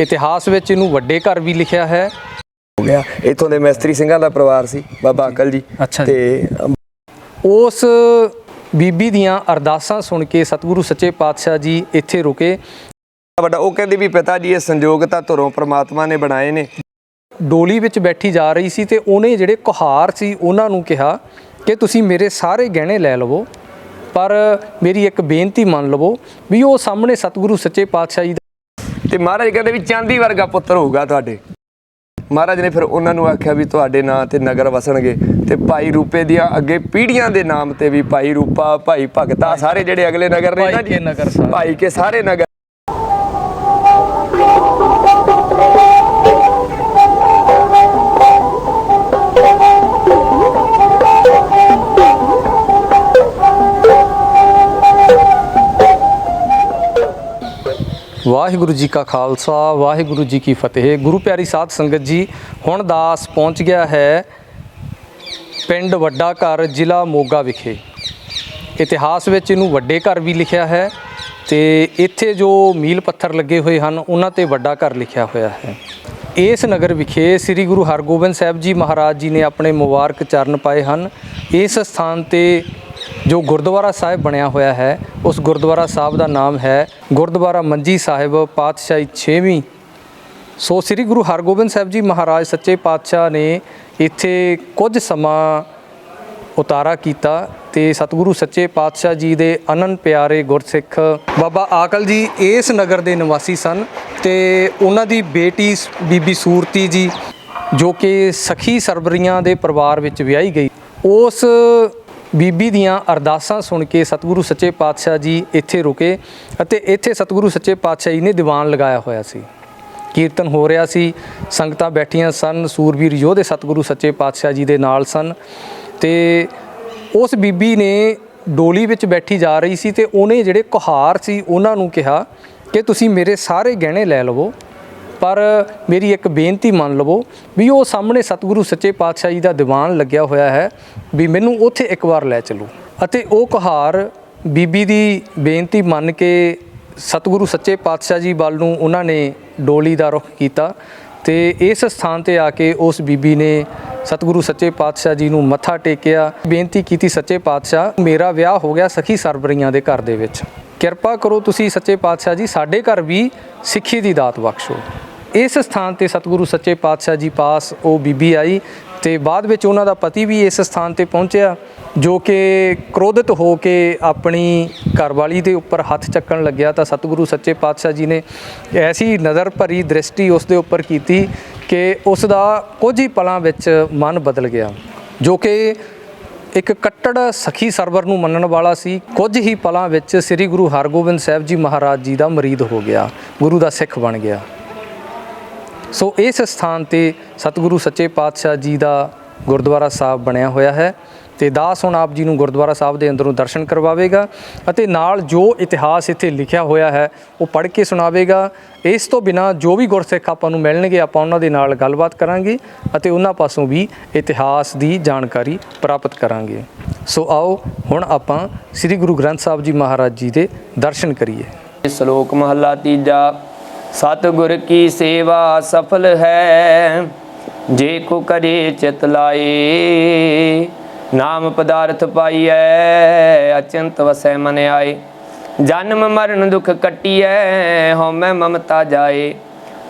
ਇਤਿਹਾਸ ਵਿੱਚ ਇਹਨੂੰ ਵੱਡੇ ਘਰ ਵੀ ਲਿਖਿਆ ਹੈ। ਹੋ ਗਿਆ। ਇੱਥੋਂ ਦੇ ਮਿਸਤਰੀ ਸਿੰਘਾਂ ਦਾ ਪਰਿਵਾਰ ਸੀ ਬਾਬਾ ਅਕਲ ਜੀ। ਅੱਛਾ ਜੀ। ਤੇ ਉਸ ਬੀਬੀ ਦੀਆਂ ਅਰਦਾਸਾਂ ਸੁਣ ਕੇ ਸਤਿਗੁਰੂ ਸੱਚੇ ਪਾਤਸ਼ਾਹ ਜੀ ਇੱਥੇ ਰੁਕੇ। ਵੱਡਾ ਉਹ ਕਹਿੰਦੇ ਵੀ ਪਿਤਾ ਜੀ ਇਹ ਸੰਜੋਗ ਤਾਂ ਧੁਰੋਂ ਪ੍ਰਮਾਤਮਾ ਨੇ ਬਣਾਏ ਨੇ। ਡੋਲੀ ਵਿੱਚ ਬੈਠੀ ਜਾ ਰਹੀ ਸੀ ਤੇ ਉਹਨੇ ਜਿਹੜੇ ਕੁਹਾਰ ਸੀ ਉਹਨਾਂ ਨੂੰ ਕਿਹਾ ਕਿ ਤੁਸੀਂ ਮੇਰੇ ਸਾਰੇ ਗਹਿਣੇ ਲੈ ਲਵੋ ਪਰ ਮੇਰੀ ਇੱਕ ਬੇਨਤੀ ਮੰਨ ਲਵੋ ਵੀ ਉਹ ਸਾਹਮਣੇ ਸਤਿਗੁਰੂ ਸੱਚੇ ਪਾਤਸ਼ਾਹ ਜੀ ਦਾ ਤੇ ਮਹਾਰਾਜ ਕਹਿੰਦੇ ਵੀ ਚਾਂਦੀ ਵਰਗਾ ਪੁੱਤਰ ਹੋਊਗਾ ਤੁਹਾਡੇ ਮਹਾਰਾਜ ਨੇ ਫਿਰ ਉਹਨਾਂ ਨੂੰ ਆਖਿਆ ਵੀ ਤੁਹਾਡੇ ਨਾਂ ਤੇ ਨਗਰ ਵਸਣਗੇ ਤੇ ਭਾਈ ਰੂਪੇ ਦੀਆਂ ਅੱਗੇ ਪੀੜ੍ਹੀਆਂ ਦੇ ਨਾਮ ਤੇ ਵੀ ਭਾਈ ਰੂਪਾ ਭਾਈ ਭਗਤਾ ਸਾਰੇ ਜਿਹੜੇ ਅਗਲੇ ਨਗਰ ਨੇ ਜੀ। ਭਾਈ ਕੇ ਸਾਰੇ ਨਗਰ ਵਾਹਿਗੁਰੂ ਜੀ ਕਾ ਖਾਲਸਾ, ਵਾਹਿਗੁਰੂ ਜੀ ਕੀ ਫਤਿਹ। ਗੁਰੂ ਪਿਆਰੀ ਸਾਧ ਸੰਗਤ ਜੀ, ਹੁਣ ਦਾਸ ਪਹੁੰਚ ਗਿਆ ਹੈ ਪਿੰਡ ਵੱਡਾ ਘਰ, ਜ਼ਿਲ੍ਹਾ ਮੋਗਾ ਵਿਖੇ। ਇਤਿਹਾਸ ਵਿੱਚ ਇਹਨੂੰ ਵੱਡੇ ਘਰ ਵੀ ਲਿਖਿਆ ਹੈ ਤੇ ਇੱਥੇ ਜੋ ਮੀਲ ਪੱਥਰ ਲੱਗੇ ਹੋਏ ਹਨ, ਉਹਨਾਂ ਤੇ ਵੱਡਾ ਘਰ ਲਿਖਿਆ ਹੋਇਆ ਹੈ। ਇਸ ਨਗਰ ਵਿਖੇ ਸ੍ਰੀ ਗੁਰੂ ਹਰਗੋਬਿੰਦ ਸਾਹਿਬ ਜੀ ਮਹਾਰਾਜ ਜੀ ਨੇ ਆਪਣੇ ਮੁਬਾਰਕ ਚਰਨ ਪਾਏ ਹਨ। ਇਸ ਸਥਾਨ ਤੇ ਜੋ ਗੁਰਦੁਆਰਾ ਸਾਹਿਬ ਬਣਿਆ ਹੋਇਆ ਹੈ, ਉਸ ਗੁਰਦੁਆਰਾ ਸਾਹਿਬ ਦਾ ਨਾਮ ਹੈ ਗੁਰਦੁਆਰਾ ਮੰਜੀ ਸਾਹਿਬ, ਪਾਤਸ਼ਾਹੀ 6ਵੀਂ ਸੋ ਸ੍ਰੀ ਗੁਰੂ ਹਰਗੋਬਿੰਦ ਸਾਹਿਬ ਜੀ ਮਹਾਰਾਜ ਸੱਚੇ ਪਾਤਸ਼ਾਹ ਨੇ ਇੱਥੇ ਕੁਝ ਸਮਾਂ ਉਤਾਰਾ ਕੀਤਾ ਤੇ ਸਤਿਗੁਰੂ ਸੱਚੇ ਪਾਤਸ਼ਾਹ ਜੀ ਦੇ ਅਨੰਨ ਪਿਆਰੇ ਗੁਰਸਿੱਖ ਬਾਬਾ ਆਕਲ ਜੀ ਇਸ ਨਗਰ ਦੇ ਨਿਵਾਸੀ ਸਨ ਤੇ ਉਹਨਾਂ ਦੀ ਬੇਟੀ ਸ- ਬੀਬੀ ਸੂਰਤੀ ਜੀ ਜੋ ਕਿ ਸਖੀ ਸਰਬਰੀਆਂ ਦੇ ਪਰਿਵਾਰ ਵਿੱਚ ਵਿਆਹੀ ਗਈ। ਉਸ ਬੀਬੀ ਦੀਆਂ ਅਰਦਾਸਾਂ ਸੁਣ ਕੇ ਸਤਿਗੁਰੂ ਸੱਚੇ ਪਾਤਸ਼ਾਹ ਜੀ ਇੱਥੇ ਰੁਕੇ ਅਤੇ ਇੱਥੇ ਸਤਿਗੁਰੂ ਸੱਚੇ ਪਾਤਸ਼ਾਹ ਜੀ ਨੇ ਦੀਵਾਨ ਲਗਾਇਆ ਹੋਇਆ ਸੀ। ਕੀਰਤਨ ਹੋ ਰਿਹਾ ਸੀ, ਸੰਗਤਾਂ ਬੈਠੀਆਂ ਸਨ, ਸੂਰਬੀਰ ਯੋਧੇ ਸਤਿਗੁਰੂ ਸੱਚੇ ਪਾਤਸ਼ਾਹ ਜੀ ਦੇ ਨਾਲ ਸਨ ਤੇ ਉਸ ਬੀਬੀ ਨੇ ਡੋਲੀ ਵਿੱਚ ਬੈਠੀ ਜਾ ਰਹੀ ਸੀ ਤੇ ਉਹਨੇ ਜਿਹੜੇ ਕੁਹਾਰ ਸੀ ਉਹਨਾਂ ਨੂੰ ਕਿਹਾ ਕਿ ਤੁਸੀਂ ਮੇਰੇ ਸਾਰੇ ਗਹਿਣੇ ਲੈ ਲਵੋ। ਪਰ ਮੇਰੀ ਇੱਕ ਬੇਨਤੀ ਮੰਨ ਲਵੋ ਵੀ ਉਹ ਸਾਹਮਣੇ ਸਤਿਗੁਰੂ ਸੱਚੇ ਪਾਤਸ਼ਾਹ ਜੀ ਦਾ ਦੀਵਾਨ ਲੱਗਿਆ ਹੋਇਆ ਹੈ ਵੀ ਮੈਨੂੰ ਉੱਥੇ ਇੱਕ ਵਾਰ ਲੈ ਚੱਲੋ। ਅਤੇ ਉਹ ਕੁਹਾਰ ਬੀਬੀ ਦੀ ਬੇਨਤੀ ਮੰਨ ਕੇ ਸਤਿਗੁਰੂ ਸੱਚੇ ਪਾਤਸ਼ਾਹ ਜੀ ਵੱਲ ਨੂੰ ਉਹਨਾਂ ਨੇ ਡੋਲੀ ਦਾ ਰੁਖ ਕੀਤਾ ਤੇ ਇਸ ਸਥਾਨ ਤੇ ਆ ਕੇ ਉਸ ਬੀਬੀ ਨੇ ਸਤਿਗੁਰੂ ਸੱਚੇ ਪਾਤਸ਼ਾਹ ਜੀ ਨੂੰ ਮੱਥਾ ਟੇਕਿਆ। ਬੇਨਤੀ ਕੀਤੀ ਸੱਚੇ ਪਾਤਸ਼ਾਹ, ਮੇਰਾ ਵਿਆਹ ਹੋ ਗਿਆ ਸਖੀ ਸਰਬਰੀਆਂ ਦੇ ਘਰ ਦੇ ਵਿੱਚ। ਕਿਰਪਾ ਕਰੋ ਤੁਸੀਂ ਸੱਚੇ ਪਾਤਸ਼ਾਹ ਜੀ, ਸਾਡੇ ਘਰ ਵੀ ਸਿੱਖੀ ਦੀ ਦਾਤ ਬਖਸ਼ੋ। ਇਸ ਸਥਾਨ ਤੇ ਸਤਿਗੁਰੂ ਸੱਚੇ ਪਾਤਸ਼ਾਹ ਜੀ ਪਾਸ ਉਹ ਬੀਬੀ ਆਈ ਤੇ ਬਾਅਦ ਵਿੱਚ ਉਹਨਾਂ ਦਾ ਪਤੀ ਵੀ ਇਸ ਸਥਾਨ ਤੇ ਪਹੁੰਚਿਆ, ਜੋ ਕਿ ਕ੍ਰੋਧਿਤ ਹੋ ਕੇ ਆਪਣੀ ਘਰਵਾਲੀ ਦੇ ਉੱਪਰ ਹੱਥ ਚੱਕਣ ਲੱਗਿਆ ਤਾਂ ਸਤਿਗੁਰੂ ਸੱਚੇ ਪਾਤਸ਼ਾਹ ਜੀ ਨੇ ਐਸੀ ਨਜ਼ਰ ਭਰੀ ਦ੍ਰਿਸ਼ਟੀ ਉਸ ਦੇ ਉੱਪਰ ਕੀਤੀ ਕਿ ਉਸ ਦਾ ਕੁਝ ਹੀ ਪਲਾਂ ਵਿੱਚ ਮਨ ਬਦਲ ਗਿਆ, ਜੋ ਕਿ ਇੱਕ ਕੱਟੜ ਸਖੀ ਸਰਵਰ ਨੂੰ ਮੰਨਣ ਵਾਲਾ ਸੀ। ਕੁਝ ਹੀ ਪਲਾਂ ਵਿੱਚ ਸ੍ਰੀ ਗੁਰੂ ਹਰਗੋਬਿੰਦ ਸਾਹਿਬ ਜੀ ਮਹਾਰਾਜ ਜੀ ਦਾ ਮਰੀਦ ਹੋ ਗਿਆ, ਗੁਰੂ ਦਾ ਸਿੱਖ ਬਣ ਗਿਆ। ਸੋ ਇਸ ਸਥਾਨ ਤੇ ਸਤਿਗੁਰੂ ਸੱਚੇ ਪਾਤਸ਼ਾਹ ਜੀ ਦਾ ਗੁਰਦੁਆਰਾ ਸਾਹਿਬ ਬਣਿਆ ਹੋਇਆ ਹੈ ਤੇ ਦਾਸ ਹੁਣ ਆਪ ਜੀ ਨੂੰ ਗੁਰਦੁਆਰਾ ਸਾਹਿਬ ਦੇ ਅੰਦਰੋਂ ਦਰਸ਼ਨ ਕਰਵਾਵੇਗਾ ਅਤੇ ਨਾਲ ਜੋ ਇਤਿਹਾਸ ਇੱਥੇ ਲਿਖਿਆ ਹੋਇਆ ਹੈ, ਉਹ ਪੜ੍ਹ ਕੇ ਸੁਣਾਵੇਗਾ। ਇਸ ਤੋਂ ਬਿਨਾ ਜੋ ਵੀ ਗੁਰਸਿੱਖ ਆਪਾਂ ਨੂੰ ਮਿਲਣਗੇ, ਆਪਾਂ ਉਹਨਾਂ ਦੇ ਨਾਲ ਗੱਲਬਾਤ ਕਰਾਂਗੇ ਅਤੇ ਉਹਨਾਂ ਪਾਸੋਂ ਵੀ ਇਤਿਹਾਸ ਦੀ ਜਾਣਕਾਰੀ ਪ੍ਰਾਪਤ ਕਰਾਂਗੇ। ਸੋ ਆਓ, ਹੁਣ ਆਪਾਂ ਸ੍ਰੀ ਗੁਰੂ ਗ੍ਰੰਥ ਸਾਹਿਬ ਜੀ ਮਹਾਰਾਜ ਜੀ ਦੇ ਦਰਸ਼ਨ ਕਰੀਏ। ਸ਼ਲੋਕ ਮਹੱਲਾ ਤੀਜਾ ਸਤਿਗੁਰ ਕੀ ਸੇਵਾ ਸਫਲ ਹੈ? ਜੇ ਕੋ ਕਰੇ ਚਿਤ ਲਾਏ, ਨਾਮ ਪਦਾਰਥ ਪਾਈਐ, ਅਚੰਤ ਵਸੈ ਮਨ ਆਏ। ਜਨਮ ਮਰਨ ਦੁਖ ਕਟੀਐ, ਹਉਮੈ ਮਮਤਾ ਜਾਏ।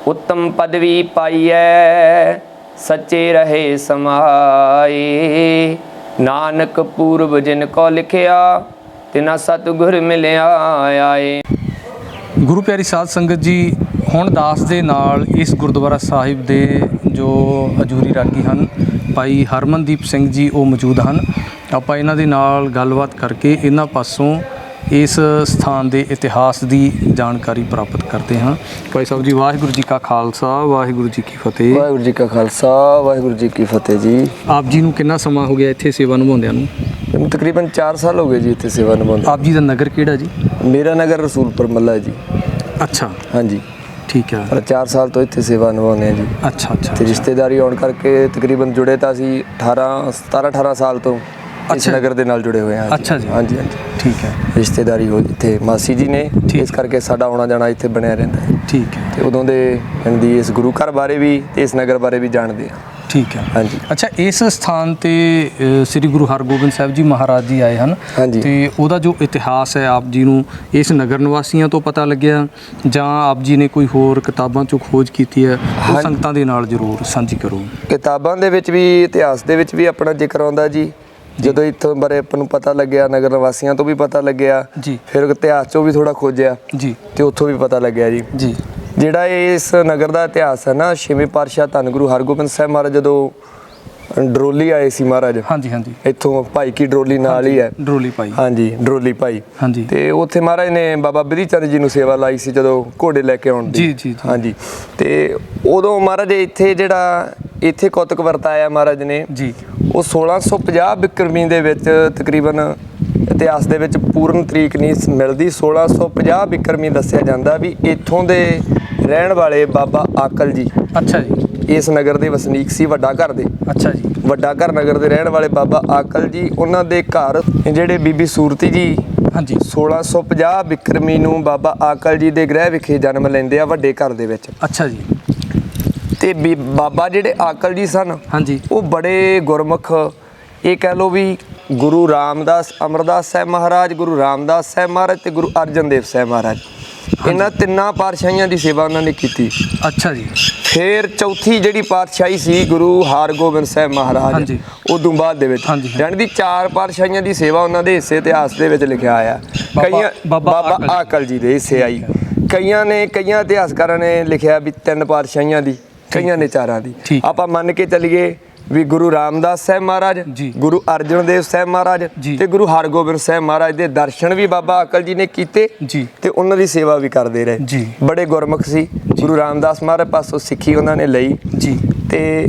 ਉੱਤਮ ਪਦਵੀ ਪਾਈਐ, ਸੱਚੇ ਰਹੇ ਸਮਾਏ। ਨਾਨਕ ਪੂਰਬ ਜਿਨ ਕੋ ਲਿਖਿਆ, ਤਿਨਾ ਸਤਿਗੁਰ ਮਿਲਿਆ ਆਏ। ਗੁਰੂ ਪਿਆਰੀ ਸਾਧ ਸੰਗਤ ਜੀ, ਹੁਣ ਦਾਸ ਦੇ ਨਾਲ ਇਸ ਗੁਰਦੁਆਰਾ ਸਾਹਿਬ ਦੇ ਜੋ ਹਜੂਰੀ ਰਾਗੀ ਹਨ, ਭਾਈ ਹਰਮਨਦੀਪ ਸਿੰਘ ਜੀ ਉਹ ਮੌਜੂਦ ਹਨ। ਆਪਾਂ ਇਹਨਾਂ ਦੇ ਨਾਲ ਗੱਲਬਾਤ ਕਰਕੇ ਇਹਨਾਂ ਪਾਸੋਂ ਇਸ ਸਥਾਨ ਦੇ ਇਤਿਹਾਸ ਦੀ ਜਾਣਕਾਰੀ ਪ੍ਰਾਪਤ ਕਰਦੇ ਹਾਂ। ਭਾਈ ਸਾਹਿਬ ਜੀ ਵਾਹਿਗੁਰੂ ਜੀ ਕਾ ਖਾਲਸਾ ਵਾਹਿਗੁਰੂ ਜੀ ਕੀ ਫਤਿਹ। ਵਾਹਿਗੁਰੂ ਜੀ ਕਾ ਖਾਲਸਾ ਵਾਹਿਗੁਰੂ ਜੀ ਕੀ ਫਤਿਹ ਜੀ। ਆਪ ਜੀ ਨੂੰ ਕਿੰਨਾ ਸਮਾਂ ਹੋ ਗਿਆ ਇੱਥੇ ਸੇਵਾ ਨਿਭਾਉਂਦਿਆਂ ਨੂੰ? ਮੈਨੂੰ ਤਕਰੀਬਨ 4 ਸਾਲ ਹੋ ਗਏ ਜੀ ਇੱਥੇ ਸੇਵਾ ਨਿਭਾਉਂਦਾ ਆਪ ਜੀ ਦਾ ਨਗਰ ਕਿਹੜਾ ਜੀ? ਮੇਰਾ ਨਗਰ ਰਸੂਲਪੁਰ ਮੱਲਾ ਜੀ। ਅੱਛਾ। ਹਾਂਜੀ। ਠੀਕ ਹੈ। ਪਰ 4 ਸਾਲ ਤੋਂ ਇੱਥੇ ਸੇਵਾ ਨਿਭਾਉਂਦੇ ਆ ਜੀ। ਅੱਛਾ ਅੱਛਾ। ਤੇ ਰਿਸ਼ਤੇਦਾਰੀ ਆਉਣ ਕਰਕੇ ਤਕਰੀਬਨ ਜੁੜੇ ਤਾਂ ਅਸੀਂ 18 17 18 ਸਾਲ ਤੋਂ। ਇਸ ਅੱਛਾ। ਨਗਰ ਦੇ ਨਾਲ ਜੁੜੇ ਹੋਏ ਹਾਂ ਅੱਛਾ ਜੀ। ਹਾਂਜੀ ਹਾਂਜੀ। ਠੀਕ ਹੈ। ਰਿਸ਼ਤੇਦਾਰੀ ਹੋ ਇੱਥੇ ਮਾਸੀ ਜੀ ਨੇ ਠੀਕ। ਇਸ ਕਰਕੇ ਸਾਡਾ ਆਉਣਾ ਜਾਣਾ ਇੱਥੇ ਬਣਿਆ ਰਹਿੰਦਾ। ਹੈ ਠੀਕ ਹੈ। ਤੇ ਉਦੋਂ ਦੇ ਦੀ ਇਸ ਗੁਰੂ ਘਰ ਬਾਰੇ ਵੀ ਤੇ ਇਸ ਨਗਰ ਬਾਰੇ ਵੀ ਜਾਣਦੇ ਆ ਠੀਕ ਹੈ। ਹਾਂਜੀ। ਅੱਛਾ ਇਸ ਸਥਾਨ ਤੇ ਅ, ਸ੍ਰੀ ਗੁਰੂ ਹਰਗੋਬਿੰਦ ਸਾਹਿਬ ਜੀ ਮਹਾਰਾਜ ਜੀ ਆਏ ਹਨ। ਹਾਂਜੀ। ਤੇ ਉਹਦਾ ਜੋ ਇਤਿਹਾਸ ਹੈ ਆਪ ਜੀ ਨੂੰ ਇਸ ਨਗਰ ਨਿਵਾਸੀਆਂ ਤੋਂ ਪਤਾ ਲੱਗਿਆ। ਜਾਂ ਆਪ ਜੀ ਨੇ ਕੋਈ ਹੋਰ ਕਿਤਾਬਾਂ ਚੋਂ ਖੋਜ ਕੀਤੀ ਹੈ ਉਹ ਸੰਗਤਾਂ ਦੇ ਨਾਲ ਜ਼ਰੂਰ ਸਾਂਝੀ ਕਰੋ। ਕਿਤਾਬਾਂ ਦੇ ਵਿੱਚ ਵੀ ਇਤਿਹਾਸ ਦੇ ਵਿੱਚ ਵੀ ਆਪਣਾ ਜ਼ਿਕਰ ਆਉਂਦਾ ਜੀ। ਜਦੋਂ ਇੱਥੋਂ ਬਾਰੇ ਆਪਾਂ ਨੂੰ ਪਤਾ ਲੱਗਿਆ ਨਗਰ ਨਿਵਾਸੀਆਂ ਤੋਂ ਵੀ ਪਤਾ ਲੱਗਿਆ ਜੀ। ਫਿਰ ਇਤਿਹਾਸ ਚੋਂ ਵੀ ਥੋੜਾ ਖੋਜਿਆ ਜੀ। ਤੇ ਉੱਥੋਂ ਵੀ ਪਤਾ ਲੱਗਿਆ ਜੀ। ਜੀ। ਜਿਹੜਾ ਇਸ ਨਗਰ ਦਾ ਇਤਿਹਾਸ ਹੈ ਨਾ ਛੇਵੇਂ ਪਾਤਸ਼ਾਹ ਧੰਨ ਗੁਰੂ ਹਰਗੋਬਿੰਦ ਸਾਹਿਬ ਮਹਾਰਾਜ ਜਦੋਂ ਡਰੋਲੀ ਆਏ ਸੀ ਮਹਾਰਾਜ। ਹਾਂਜੀ ਹਾਂਜੀ। ਇੱਥੋਂ ਭਾਈ ਕੀ ਡਰੋਲੀ ਨਾਲ ਹੀ ਹੈ। ਡਰੋਲੀ ਪਾਈ ਹਾਂਜੀ ਡਰੋਲੀ ਭਾਈ। ਹਾਂਜੀ। ਤੇ ਉੱਥੇ ਮਹਾਰਾਜ ਨੇ ਬਾਬਾ ਬਿਧੀ ਚੰਦ ਜੀ ਨੂੰ ਸੇਵਾ ਲਾਈ ਸੀ ਜਦੋਂ ਘੋੜੇ ਲੈ ਕੇ ਆਉਣ ਦੀ। ਜੀ, ਜੀ। ਹਾਂਜੀ। ਤੇ ਉਦੋਂ ਮਹਾਰਾਜ ਇੱਥੇ ਜਿਹੜਾ ਇੱਥੇ ਕੌਤਕ ਵਰਤਾਇਆ ਮਹਾਰਾਜ ਨੇ। ਜੀ। ਉਹ 1650 ਬਿਕਰਮੀ ਦੇ ਵਿੱਚ ਤਕਰੀਬਨ ਇਤਿਹਾਸ ਦੇ ਵਿੱਚ ਪੂਰਨ ਤਰੀਕ ਨਹੀਂ ਮਿਲਦੀ। 1650 ਬਿਕਰਮੀ ਦੱਸਿਆ ਜਾਂਦਾ ਵੀ ਇੱਥੋਂ ਦੇ ਰਹਿਣ ਵਾਲੇ ਬਾਬਾ ਆਕਲ ਜੀ। ਅੱਛਾ ਜੀ। ਇਸ ਨਗਰ ਦੇ ਵਸਨੀਕ ਸੀ ਵੱਡਾ ਘਰ ਦੇ। ਅੱਛਾ ਜੀ। ਵੱਡਾ ਘਰ ਨਗਰ ਦੇ ਰਹਿਣ ਵਾਲੇ ਬਾਬਾ ਆਕਲ ਜੀ ਉਹਨਾਂ ਦੇ ਘਰ ਜਿਹੜੇ ਬੀਬੀ ਸੂਰਤੀ ਜੀ ਹਾਂਜੀ। 1650 ਬਿਕਰਮੀ ਨੂੰ ਬਾਬਾ ਆਕਲ ਜੀ ਦੇ ਗ੍ਰਹਿ ਵਿਖੇ ਜਨਮ ਲੈਂਦੇ ਆ ਵੱਡੇ ਘਰ ਦੇ ਵਿੱਚ। ਅੱਛਾ ਜੀ। ਤੇ ਬਾਬਾ ਜਿਹੜੇ ਆਕਲ ਜੀ ਸਨ ਹਾਂਜੀ। ਉਹ ਬੜੇ ਗੁਰਮੁਖ ਇਹ ਕਹਿ ਲੋ ਵੀ ਗੁਰੂ ਰਾਮਦਾਸ ਅਮਰਦਾਸ ਸਾਹਿਬ ਮਹਾਰਾਜ ਗੁਰੂ ਰਾਮਦਾਸ ਸਾਹਿਬ ਮਹਾਰਾਜ ਤੇ ਗੁਰੂ ਅਰਜਨ ਦੇਵ ਸਾਹਿਬ ਮਹਾਰਾਜ। ਇਹਨਾਂ ਤਿੰਨਾਂ ਪਾਤਸ਼ਾਹੀਆਂ ਦੀ ਸੇਵਾ ਉਹਨਾਂ ਨੇ ਕੀਤੀ ਅੱਛਾ ਜੀ ਫਿਰ ਚੌਥੀ ਜਿਹੜੀ ਪਾਤਸ਼ਾਹੀ ਸੀ ਗੁਰੂ ਹਰਗੋਬਿੰਦ ਸਾਹਿਬ ਮਹਾਰਾਜ। ਉਦੋਂ ਬਾਅਦ ਦੇ ਵਿੱਚ। ਜਾਣੀ ਦੀ ਚਾਰ ਪਾਤਸ਼ਾਹੀਆਂ ਦੀ ਸੇਵਾ ਉਹਨਾਂ ਦੇ ਹਿੱਸੇ ਇਤਿਹਾਸ ਦੇ ਵਿੱਚ ਲਿਖਿਆ ਆਇਆ ਕਈਆਂ ਬਾਬਾ ਆਕਲ ਜੀ। ਦੇ ਹਿੱਸੇ ਆਈ ਕਈਆਂ ਨੇ ਕਈਆਂ ਇਤਿਹਾਸਕਾਰਾਂ ਨੇ ਲਿਖਿਆ ਵੀ ਤਿੰਨ ਪਾਤਸ਼ਾਹੀਆਂ ਦੀ ਕਈਆਂ ਨੇ ਚਾਰਾਂ ਦੀ। ਆਪਾਂ ਮੰਨ ਕੇ ਚੱਲੀਏ ਵੀ ਗੁਰੂ ਰਾਮਦਾਸ ਸਾਹਿਬ ਮਹਾਰਾਜ। ਗੁਰੂ ਅਰਜਨ ਦੇਵ ਸਾਹਿਬ ਮਹਾਰਾਜ। ਤੇ ਗੁਰੂ ਹਰਗੋਬਿੰਦ ਸਾਹਿਬ ਮਹਾਰਾਜ ਦੇ ਦਰਸ਼ਨ ਵੀ ਬਾਬਾ ਅਕਲ ਜੀ ਨੇ ਕੀਤੇ ਜੀ। ਤੇ ਉਹਨਾਂ ਦੀ ਸੇਵਾ ਵੀ ਕਰਦੇ ਰਹੇ ਜੀ। ਬੜੇ ਗੁਰਮੁਖ ਸੀ ਗੁਰੂ ਰਾਮਦਾਸ ਮਹਾਰਾਜ ਪਾਸੋਂ ਸਿੱਖੀ ਉਹਨਾਂ ਨੇ ਲਈ ਜੀ ਤੇ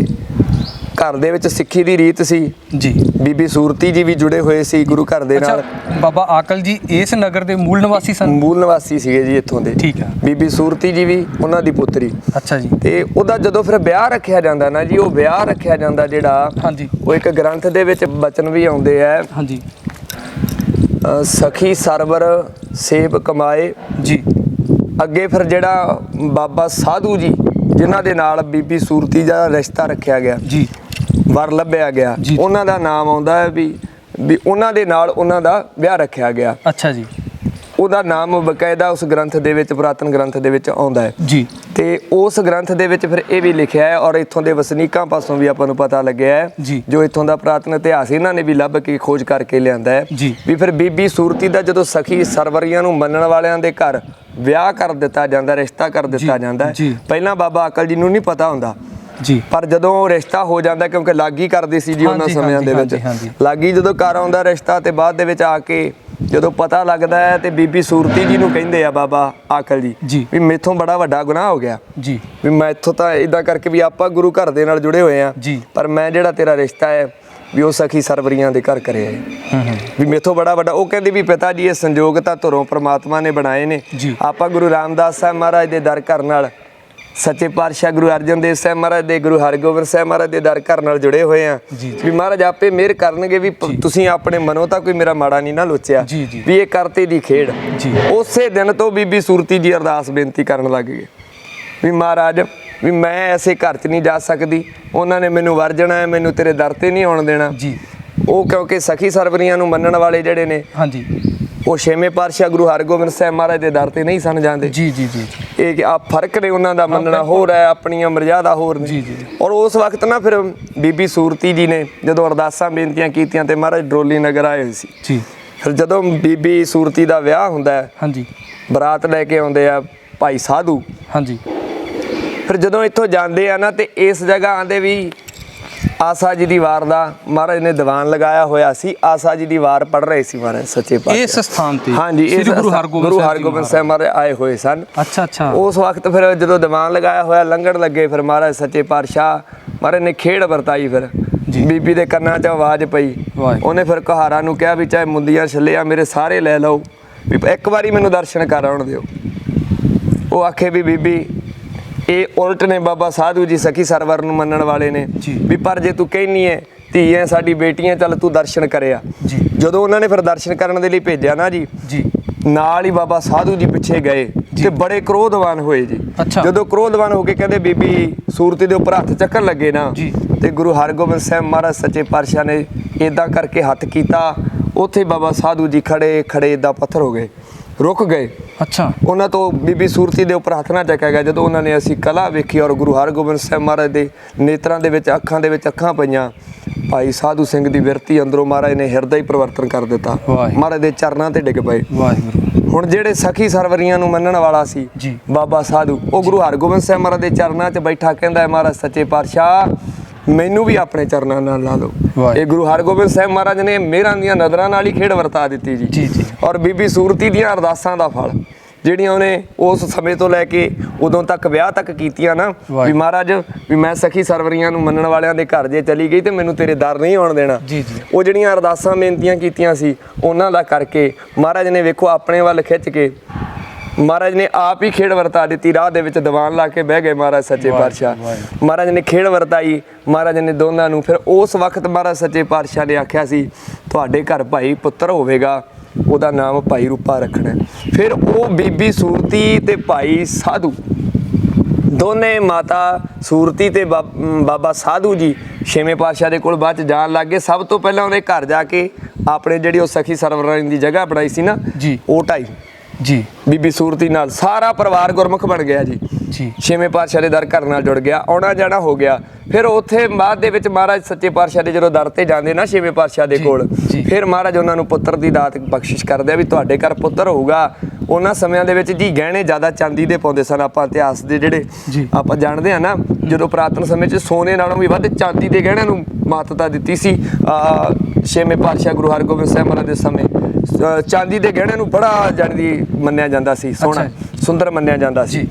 ਘਰ ਦੇ ਵਿੱਚ ਸਿੱਖੀ ਦੀ ਰੀਤ ਸੀ। ਜੀ। ਬੀਬੀ ਸੂਰਤੀ ਜੀ ਵੀ ਜੁੜੇ ਹੋਏ ਸੀ ਗੁਰੂ ਘਰ ਦੇ ਨਾਲ। ਬਾਬਾ ਆਕਲ ਜੀ ਇਸ ਨਗਰ ਦੇ ਮੂਲ ਨਿਵਾਸੀ ਸਨ? ਮੂਲ ਨਿਵਾਸੀ ਸੀਗੇ ਜੀ ਇੱਥੋਂ ਦੇ। ਠੀਕ ਹੈ ਬੀਬੀ ਸੂਰਤੀ ਜੀ ਵੀ ਉਹਨਾਂ ਦੀ ਪੁੱਤਰੀ। ਅੱਛਾ ਜੀ। ਤੇ ਉਹਦਾ ਜਦੋਂ ਫਿਰ ਵਿਆਹ ਰੱਖਿਆ ਜਾਂਦਾ ਨਾ ਜੀ ਉਹ ਵਿਆਹ ਰੱਖਿਆ ਜਾਂਦਾ ਜਿਹੜਾ ਹਾਂਜੀ। ਉਹ ਇੱਕ ਗ੍ਰੰਥ ਦੇ ਵਿੱਚ ਬਚਨ ਵੀ ਆਉਂਦੇ ਆ। ਹਾਂਜੀ। ਸਖੀ ਸਰਵਰ ਸੇਬ ਕਮਾਏ। ਜੀ। ਅੱਗੇ ਫਿਰ ਜਿਹੜਾ ਬਾਬਾ ਸਾਧੂ ਜੀ ਜਿਨ੍ਹਾਂ ਦੇ ਨਾਲ ਬੀਬੀ ਸੂਰਤੀ ਦਾ ਰਿਸ਼ਤਾ ਰੱਖਿਆ ਗਿਆ। ਜੀ। ਵਰ ਲੱਭਿਆ ਗਿਆ। ਉਹਨਾਂ ਦਾ ਨਾਮ ਆਉਂਦਾ ਹੈ ਵੀ ਵੀ ਉਹਨਾਂ ਦੇ ਨਾਲ ਉਹਨਾਂ ਦਾ ਵਿਆਹ ਰੱਖਿਆ ਗਿਆ ਅੱਛਾ ਜੀ ਉਹਦਾ ਨਾਮ ਬਕਾਇਦਾ ਉਸ ਗ੍ਰੰਥ ਦੇ ਵਿੱਚ ਪੁਰਾਤਨ ਗ੍ਰੰਥ ਦੇ ਵਿੱਚ ਆਉਂਦਾ ਹੈ ਜੀ ਤੇ ਉਸ ਗ੍ਰੰਥ ਦੇ ਵਿੱਚ ਫਿਰ ਇਹ ਵੀ ਲਿਖਿਆ ਹੈ ਔਰ ਇੱਥੋਂ ਦੇ ਵਸਨੀਕਾਂ ਪਾਸੋਂ ਵੀ ਆਪਾਂ ਨੂੰ ਪਤਾ ਲੱਗਿਆ ਹੈ ਜੀ। ਇੱਥੋਂ ਦਾ ਪੁਰਾਤਨ ਇਤਿਹਾਸ ਇਹਨਾਂ ਨੇ ਵੀ ਲੱਭ ਕੇ ਖੋਜ ਕਰਕੇ ਲਿਆਂਦਾ ਹੈ। ਵੀ ਫਿਰ ਬੀਬੀ ਸੂਰਤੀ ਦਾ ਜਦੋਂ ਸਖੀ ਸਰਵਰੀਆਂ ਨੂੰ ਮੰਨਣ ਵਾਲਿਆਂ ਦੇ ਘਰ ਵਿਆਹ ਕਰ ਦਿੱਤਾ ਜਾਂਦਾ ਰਿਸ਼ਤਾ ਕਰ ਦਿੱਤਾ ਜਾਂਦਾ। ਪਹਿਲਾਂ ਬਾਬਾ ਅਕਲ ਜੀ ਨੂੰ ਨਹੀਂ ਪਤਾ ਹੁੰਦਾ ਜੀ ਪਰ ਜਦੋਂ ਰਿਸ਼ਤਾ ਹੋ ਜਾਂਦਾ ਕਿਉਂਕਿ ਲਾਗੀ ਕਰਦੇ ਸੀ ਜੀ ਉਹਨਾਂ ਸਮਿਆਂ ਦੇ ਵਿੱਚ। ਲਾਗੀ ਜਦੋਂ ਕਰ ਆਉਂਦਾ ਰਿਸ਼ਤਾ ਤੇ ਬਾਅਦ ਦੇ ਵਿੱਚ ਆ ਕੇ ਜਦੋਂ ਪਤਾ ਲੱਗਦਾ ਹੈ ਤੇ ਬੀਬੀ ਸੂਰਤੀ ਜੀ ਨੂੰ ਕਹਿੰਦੇ ਆ ਬਾਬਾ ਆਕਲ ਜੀ। ਵੀ ਮੇਥੋਂ ਬੜਾ ਵੱਡਾ ਗੁਨਾਹ ਹੋ ਗਿਆ ਜੀ ਵੀ ਮੈਂ ਇੱਥੋਂ ਤਾਂ ਇਦਾਂ ਕਰਕੇ ਵੀ ਆਪਾਂ ਗੁਰੂ ਘਰ ਦੇ ਨਾਲ ਜੁੜੇ ਹੋਏ ਆ। ਪਰ ਮੈਂ ਜਿਹੜਾ ਤੇਰਾ ਰਿਸ਼ਤਾ ਹੈ ਵੀ ਉਹ ਸਖੀ ਸਰਵਰੀਆਂ ਦੇ ਘਰ ਕਰਿਆ ਹੈ ਵੀ ਮੇਥੋਂ ਬੜਾ ਵੱਡਾ ਉਹ ਕਹਿੰਦੇ ਵੀ ਪਿਤਾ ਜੀ ਇਹ ਸੰਜੋਗ ਤਾਂ ਧੁਰੋਂ ਪ੍ਰਮਾਤਮਾ ਨੇ ਬਣਾਏ ਨੇ। ਆਪਾਂ ਗੁਰੂ ਰਾਮਦਾਸ ਸਾਹਿਬ ਮਹਾਰਾਜ ਦੇ ਦਰ ਘਰ ਨਾਲ ਸੱਚੇ ਪਾਤਸ਼ਾਹ ਗੁਰੂ ਅਰਜਨ ਦੇਵ ਸਾਹਿਬ ਮਹਾਰਾਜ ਦੇ ਗੁਰੂ ਹਰਗੋਬਿੰਦ ਸਾਹਿਬ ਮਹਾਰਾਜ ਦੇ ਦਰ ਘਰ ਨਾਲ ਜੁੜੇ ਹੋਏ ਆ। ਵੀ ਮਹਾਰਾਜ ਆਪੇ ਮਿਹਰ ਕਰਨਗੇ ਵੀ ਪ- ਤੁਸੀਂ ਆਪਣੇ ਮਨੋਂ ਤਾਂ ਕੋਈ ਮੇਰਾ ਮਾੜਾ ਨਹੀਂ ਨਾ ਲੋਚਿਆ। ਜੀ, ਜੀ। ਵੀ ਇਹ ਕਰਤੇ ਦੀ ਖੇਡ। ਜੀ। ਉਸੇ ਦਿਨ ਤੋਂ ਬੀਬੀ ਸੂਰਤੀ ਜੀ ਅਰਦਾਸ ਬੇਨਤੀ ਕਰਨ ਲੱਗ ਗਏ। ਵੀ ਮਹਾਰਾਜ ਵੀ ਮੈਂ ਐਸੇ ਘਰ 'ਚ ਨਹੀਂ ਜਾ ਸਕਦੀ। ਉਹਨਾਂ ਨੇ ਮੈਨੂੰ ਵਰਜਣਾ ਹੈ ਮੈਨੂੰ ਤੇਰੇ ਦਰ ਤੇ ਨਹੀਂ ਆਉਣ ਦੇਣਾ। ਜੀ। ਉਹ ਕਿਉਂਕਿ ਸਖੀ ਸਰਵਰੀਆਂ ਨੂੰ ਮੰਨਣ ਵਾਲੇ ਜਿਹੜੇ ਨੇ ਹਾਂਜੀ। ਉਹ ਛੇਵੇਂ ਪਾਤਸ਼ਾਹ ਗੁਰੂ ਹਰਗੋਬਿੰਦ ਸਾਹਿਬ ਮਹਾਰਾਜ ਦੇ ਦਰ ਤੇ ਨਹੀਂ ਸਨ ਜਾਂਦੇ। ਜੀ ਜੀ ਜੀ। ਇਹ ਕਿ ਆ ਫ਼ਰਕ ਨੇ ਉਹਨਾਂ ਦਾ ਮੰਨਣਾ ਹੋਰ ਹੈ ਆਪਣੀਆਂ ਮਰਜ਼ਾਦਾ ਹੋਰ ਨੇ। ਜੀ, ਜੀ, ਜੀ। ਔਰ ਉਸ ਵਕਤ ਨਾ ਫਿਰ ਬੀਬੀ ਸੂਰਤੀ ਜੀ ਨੇ ਜਦੋਂ ਅਰਦਾਸਾਂ ਬੇਨਤੀਆਂ ਕੀਤੀਆਂ ਤੇ ਮਹਾਰਾਜ ਡਰੋਲੀ ਨਗਰ ਆਏ ਹੋਏ ਸੀ। ਜੀ। ਫਿਰ ਜਦੋਂ ਬੀਬੀ ਸੂਰਤੀ ਦਾ ਵਿਆਹ ਹੁੰਦਾ ਹੈ ਹਾਂਜੀ। ਬਰਾਤ ਲੈ ਕੇ ਆਉਂਦੇ ਆ ਭਾਈ ਸਾਧੂ। ਹਾਂਜੀ। ਫਿਰ ਜਦੋਂ ਇੱਥੋਂ ਜਾਂਦੇ ਆ ਨਾ ਤੇ ਇਸ ਜਗ੍ਹਾ ਆਂਦੇ ਵੀ ਆਸਾ ਜੀ ਦੀ ਵਾਰ ਦਾ ਮਹਾਰਾਜ ਨੇ ਦੀਵਾਨ ਲਗਾਇਆ ਹੋਇਆ ਸੀ। ਆਸਾ ਜੀ ਦੀ ਵਾਰ ਪੜ ਰਹੇ ਸੀ ਮਹਾਰਾਜ ਸੱਚੇ ਪਾਤਸ਼ਾਹ। ਇਸ ਸਥਾਨ ਤੇ? ਹਾਂਜੀ ਇਸ ਗੁਰੂ ਹਰਗੋਬਿੰਦ ਸਾਹਿਬ ਮਹਾਰਾਜ। ਆਏ ਹੋਏ ਸਨ। ਅੱਛਾ ਅੱਛਾ। ਉਸ ਵਕਤ ਫਿਰ ਜਦੋਂ ਦੀਵਾਨ ਲਗਾਇਆ ਹੋਇਆ ਲੰਗੜ ਲੱਗੇ ਫਿਰ ਮਹਾਰਾਜ ਸੱਚੇ ਪਾਤਸ਼ਾਹ ਮਹਾਰਾਜ ਨੇ ਖੇਡ ਵਰਤਾਈ ਫਿਰ। ਬੀਬੀ ਦੇ ਕੰਨਾਂ 'ਚ ਆਵਾਜ਼ ਪਈ। ਉਹਨੇ ਫਿਰ ਕਹਾਰਾ ਨੂੰ ਕਿਹਾ ਵੀ ਚਾਹੇ ਮੁੰਦੀਆਂ ਛੱਲੇ ਆ ਮੇਰੇ ਸਾਰੇ ਲੈ ਲਓ। ਵੀ ਇੱਕ ਵਾਰੀ ਮੈਨੂੰ ਦਰਸ਼ਨ ਕਰ ਆਉਣ ਦਿਓ। ਉਹ ਆਖੇ ਵੀ ਬੀਬੀ ਇਹ ਉਲਟ ਨੇ ਬਾਬਾ ਸਾਧੂ ਜੀ ਸਖੀ ਸਰਵਰ ਨੂੰ ਮੰਨਣ ਵਾਲੇ ਨੇ। ਵੀ ਪਰ ਜੇ ਤੂੰ ਕਹਿਨੀ ਹੈ ਧੀ ਐ ਸਾਡੀ ਬੇਟੀਆਂ ਚੱਲ ਤੂੰ ਦਰਸ਼ਨ ਕਰਿਆ ਜੀ। ਜਦੋਂ ਉਹਨਾਂ ਨੇ ਫਿਰ ਦਰਸ਼ਨ ਕਰਨ ਦੇ ਲਈ ਭੇਜਿਆ ਨਾ ਜੀ ਜੀ ਨਾਲ ਹੀ ਬਾਬਾ ਸਾਧੂ ਜੀ ਪਿੱਛੇ ਗਏ ਤੇ ਬੜੇ ਕ੍ਰੋਧਵਾਨ ਹੋਏ ਜੀ। ਜਦੋਂ ਕ੍ਰੋਧਵਾਨ ਹੋ ਕੇ ਕਹਿੰਦੇ ਬੀਬੀ ਸੂਰਤੀ ਦੇ ਉੱਪਰ ਹੱਥ ਚੱਕਣ ਲੱਗੇ ਨਾ। ਤੇ ਗੁਰੂ ਹਰਗੋਬਿੰਦ ਸਾਹਿਬ ਮਹਾਰਾਜ ਸੱਚੇ ਪਾਤਸ਼ਾਹ ਨੇ ਇਦਾਂ ਕਰਕੇ ਹੱਥ ਕੀਤਾ ਉੱਥੇ ਬਾਬਾ ਸਾਧੂ ਜੀ ਖੜੇ ਖੜੇ ਇਦਾਂ ਪੱਥਰ ਹੋ ਗਏ ਰੁਕ ਗਏ ਅੱਛਾ ਉਹਨਾਂ ਤੋਂ ਬੀਬੀ ਸੂਰਤੀ ਦੇ ਉੱਪਰ ਹੱਥ ਨਾ ਚੱਕਿਆ ਗਿਆ ਜਦੋਂ ਉਹਨਾਂ ਨੇ ਅਸੀਂ ਕਲਾ ਵੇਖੀ ਔਰ ਗੁਰੂ ਹਰਗੋਬਿੰਦ ਸਾਹਿਬ ਮਹਾਰਾਜ ਦੇ ਨੇਤਰਾਂ ਦੇ ਵਿੱਚ ਅੱਖਾਂ ਦੇ ਵਿੱਚ ਅੱਖਾਂ ਪਈਆਂ ਭਾਈ ਸਾਧੂ ਸਿੰਘ ਦੀ ਵਿਰਤੀ ਅੰਦਰੋਂ ਮਹਾਰਾਜ ਨੇ ਹਿਰਦਾ ਹੀ ਪਰਿਵਰਤਨ ਕਰ ਦਿੱਤਾ। ਮਹਾਰਾਜ ਦੇ ਚਰਨਾਂ ਤੇ ਡਿੱਗ ਪਏ ਵਾਹਿਗੁਰੂ ਹੁਣ ਜਿਹੜੇ ਸਖੀ ਸਰਵਰੀਆਂ ਨੂੰ ਮੰਨਣ ਵਾਲਾ ਸੀ ਜੀ। ਬਾਬਾ ਸਾਧੂ ਉਹ ਗੁਰੂ ਹਰਗੋਬਿੰਦ ਸਾਹਿਬ ਮਹਾਰਾਜ ਦੇ ਚਰਨਾਂ 'ਚ ਬੈਠਾ ਕਹਿੰਦਾ ਹੈ ਮਹਾਰਾਜ ਸੱਚੇ ਪਾਤਸ਼ਾਹ ਮੈਨੂੰ ਵੀ ਆਪਣੇ ਚਰਨਾਂ ਨਾਲ ਲਾ ਵਾਹਿਗੁਰੂ। ਇਹ ਗੁਰੂ ਹਰਗੋਬਿੰਦ ਸਾਹਿਬ ਮਹਾਰਾਜ ਨੇ ਮਿਹਰਾਂ ਦੀਆਂ ਨਜ਼ਰਾਂ ਨਾਲ ਹੀ ਖੇਡ ਵਰਤਾ ਦਿੱਤੀ ਜੀ, ਜੀ। ਔਰ ਬੀਬੀ ਸੂਰਤੀ ਦੀਆਂ ਅਰਦਾਸਾਂ ਦਾ ਫਲ ਜਿਹੜੀਆਂ ਉਹਨੇ ਉਸ ਸਮੇਂ ਤੋਂ ਲੈ ਕੇ ਉਦੋਂ ਤੱਕ ਵਿਆਹ ਤੱਕ ਕੀਤੀਆਂ ਨਾ ਵੀ। ਮਹਾਰਾਜ ਵੀ ਮੈਂ ਸਖੀ ਸਰਵਰੀਆਂ ਨੂੰ ਮੰਨਣ ਵਾਲਿਆਂ ਦੇ ਘਰ ਜੇ ਚਲੀ ਗਈ ਤੇ ਮੈਨੂੰ ਤੇਰੇ ਦਰ ਨਹੀਂ ਆਉਣ ਦੇਣਾ ਜੀ, ਜੀ। ਉਹ ਜਿਹੜੀਆਂ ਅਰਦਾਸਾਂ ਬੇਨਤੀਆਂ ਕੀਤੀਆਂ ਸੀ ਉਹਨਾਂ ਦਾ ਕਰਕੇ ਮਹਾਰਾਜ ਨੇ ਵੇਖੋ ਆਪਣੇ ਵੱਲ ਖਿੱਚ ਕੇ ਮਹਾਰਾਜ ਨੇ ਆਪ ਹੀ ਖੇਡ ਵਰਤਾ ਦਿੱਤੀ ਰਾਹ ਦੇ ਵਿੱਚ ਦੀਵਾਨ ਲਾ ਕੇ ਬਹਿ ਗਏ ਮਹਾਰਾਜ ਸੱਚੇ ਪਾਤਸ਼ਾਹ ਮਹਾਰਾਜ ਨੇ ਖੇਡ ਵਰਤਾਈ ਮਹਾਰਾਜ ਨੇ ਦੋਨਾਂ ਨੂੰ ਫਿਰ ਉਸ ਵਕਤ ਮਹਾਰਾਜ ਸੱਚੇ ਪਾਤਸ਼ਾਹ ਨੇ ਆਖਿਆ ਸੀ ਤੁਹਾਡੇ ਘਰ ਭਾਈ ਪੁੱਤਰ ਹੋਵੇਗਾ ਉਹਦਾ ਨਾਮ ਭਾਈ ਰੂਪਾ ਰੱਖਣਾ। ਫਿਰ ਉਹ ਬੀਬੀ ਸੂਰਤੀ ਤੇ ਭਾਈ ਸਾਧੂ ਦੋਨੇ ਮਾਤਾ ਸੂਰਤੀ ਤੇ ਬਾਬ- ਸਾਧੂ ਜੀ ਛੇਵੇਂ ਪਾਤਸ਼ਾਹ ਦੇ ਕੋਲ ਬਾਅਦ ਚ ਜਾਣ ਲੱਗੇ ਸਭ ਤੋਂ ਪਹਿਲਾਂ ਉਹਦੇ ਘਰ ਜਾ ਕੇ ਆਪਣੇ ਜਿਹੜੀ ਉਹ ਸਖੀ ਸਰਵਰਾਂ ਦੀ ਜਗ੍ਹਾ ਬਣਾਈ ਸੀ ਨਾ ਜੀ। ਉਹ ਢਾਈ ਜੀ। ਬੀਬੀ ਸੂਰਤੀ ਨਾਲ ਸਾਰਾ ਪਰਿਵਾਰ ਗੁਰਮੁਖ ਬਣ ਗਿਆ ਜੀ। ਜੀ। ਛੇਵੇਂ ਪਾਤਸ਼ਾਹ ਦੇ ਦਰ ਘਰ ਨਾਲ ਜੁੜ ਗਿਆ ਆਉਣਾ ਜਾਣਾ ਹੋ ਗਿਆ। ਫਿਰ ਉੱਥੇ ਬਾਅਦ ਦੇ ਵਿੱਚ ਮਹਾਰਾਜ ਸੱਚੇ ਪਾਤਸ਼ਾਹ ਦੇ ਜਦੋਂ ਦਰ ਤੇ ਜਾਂਦੇ ਨਾ ਛੇਵੇਂ ਪਾਤਸ਼ਾਹ ਦੇ ਕੋਲ। ਫਿਰ ਮਹਾਰਾਜ ਉਹਨਾਂ ਨੂੰ ਪੁੱਤਰ ਦੀ ਦਾਤ ਬਖਸ਼ਿਸ਼ ਕਰਦੇ ਆ ਵੀ ਤੁਹਾਡੇ ਘਰ ਪੁੱਤਰ ਹੋਊਗਾ। ਉਹਨਾਂ ਸਮਿਆਂ ਦੇ ਵਿੱਚ ਜੀ ਗਹਿਣੇ ਜ਼ਿਆਦਾ ਚਾਂਦੀ ਦੇ ਪਾਉਂਦੇ ਸਨ ਆਪਾਂ ਇਤਿਹਾਸ ਦੇ ਜਿਹੜੇ। ਆਪਾਂ ਜਾਣਦੇ ਆ ਨਾ ਜਦੋਂ ਪ੍ਰਾਤਨ ਸਮੇਂ 'ਚ ਸੋਨੇ ਨਾਲੋਂ ਵੀ ਵੱਧ ਚਾਂਦੀ ਦੇ ਗਹਿਣਿਆਂ ਨੂੰ ਮਹੱਤਤਾ ਦਿੱਤੀ ਸੀ ਛੇਵੇਂ ਪਾਤਸ਼ਾਹ ਗੁਰੂ ਹਰਗੋਬਿੰਦ ਸਾਹਿਬ ਮਹਾਰਾਜ ਦੇ ਸਮੇਂ। ਚਾਂਦੀ ਦੇ ਗਹਿਣਿਆਂ ਨੂੰ ਬੜਾ ਜਾਣਦੀ ਮੰਨਿਆ ਜਾਂਦਾ ਸੀ ਸੋਹਣਾ ਸੁੰਦਰ ਮੰਨਿਆ ਜਾਂਦਾ ਸੀ।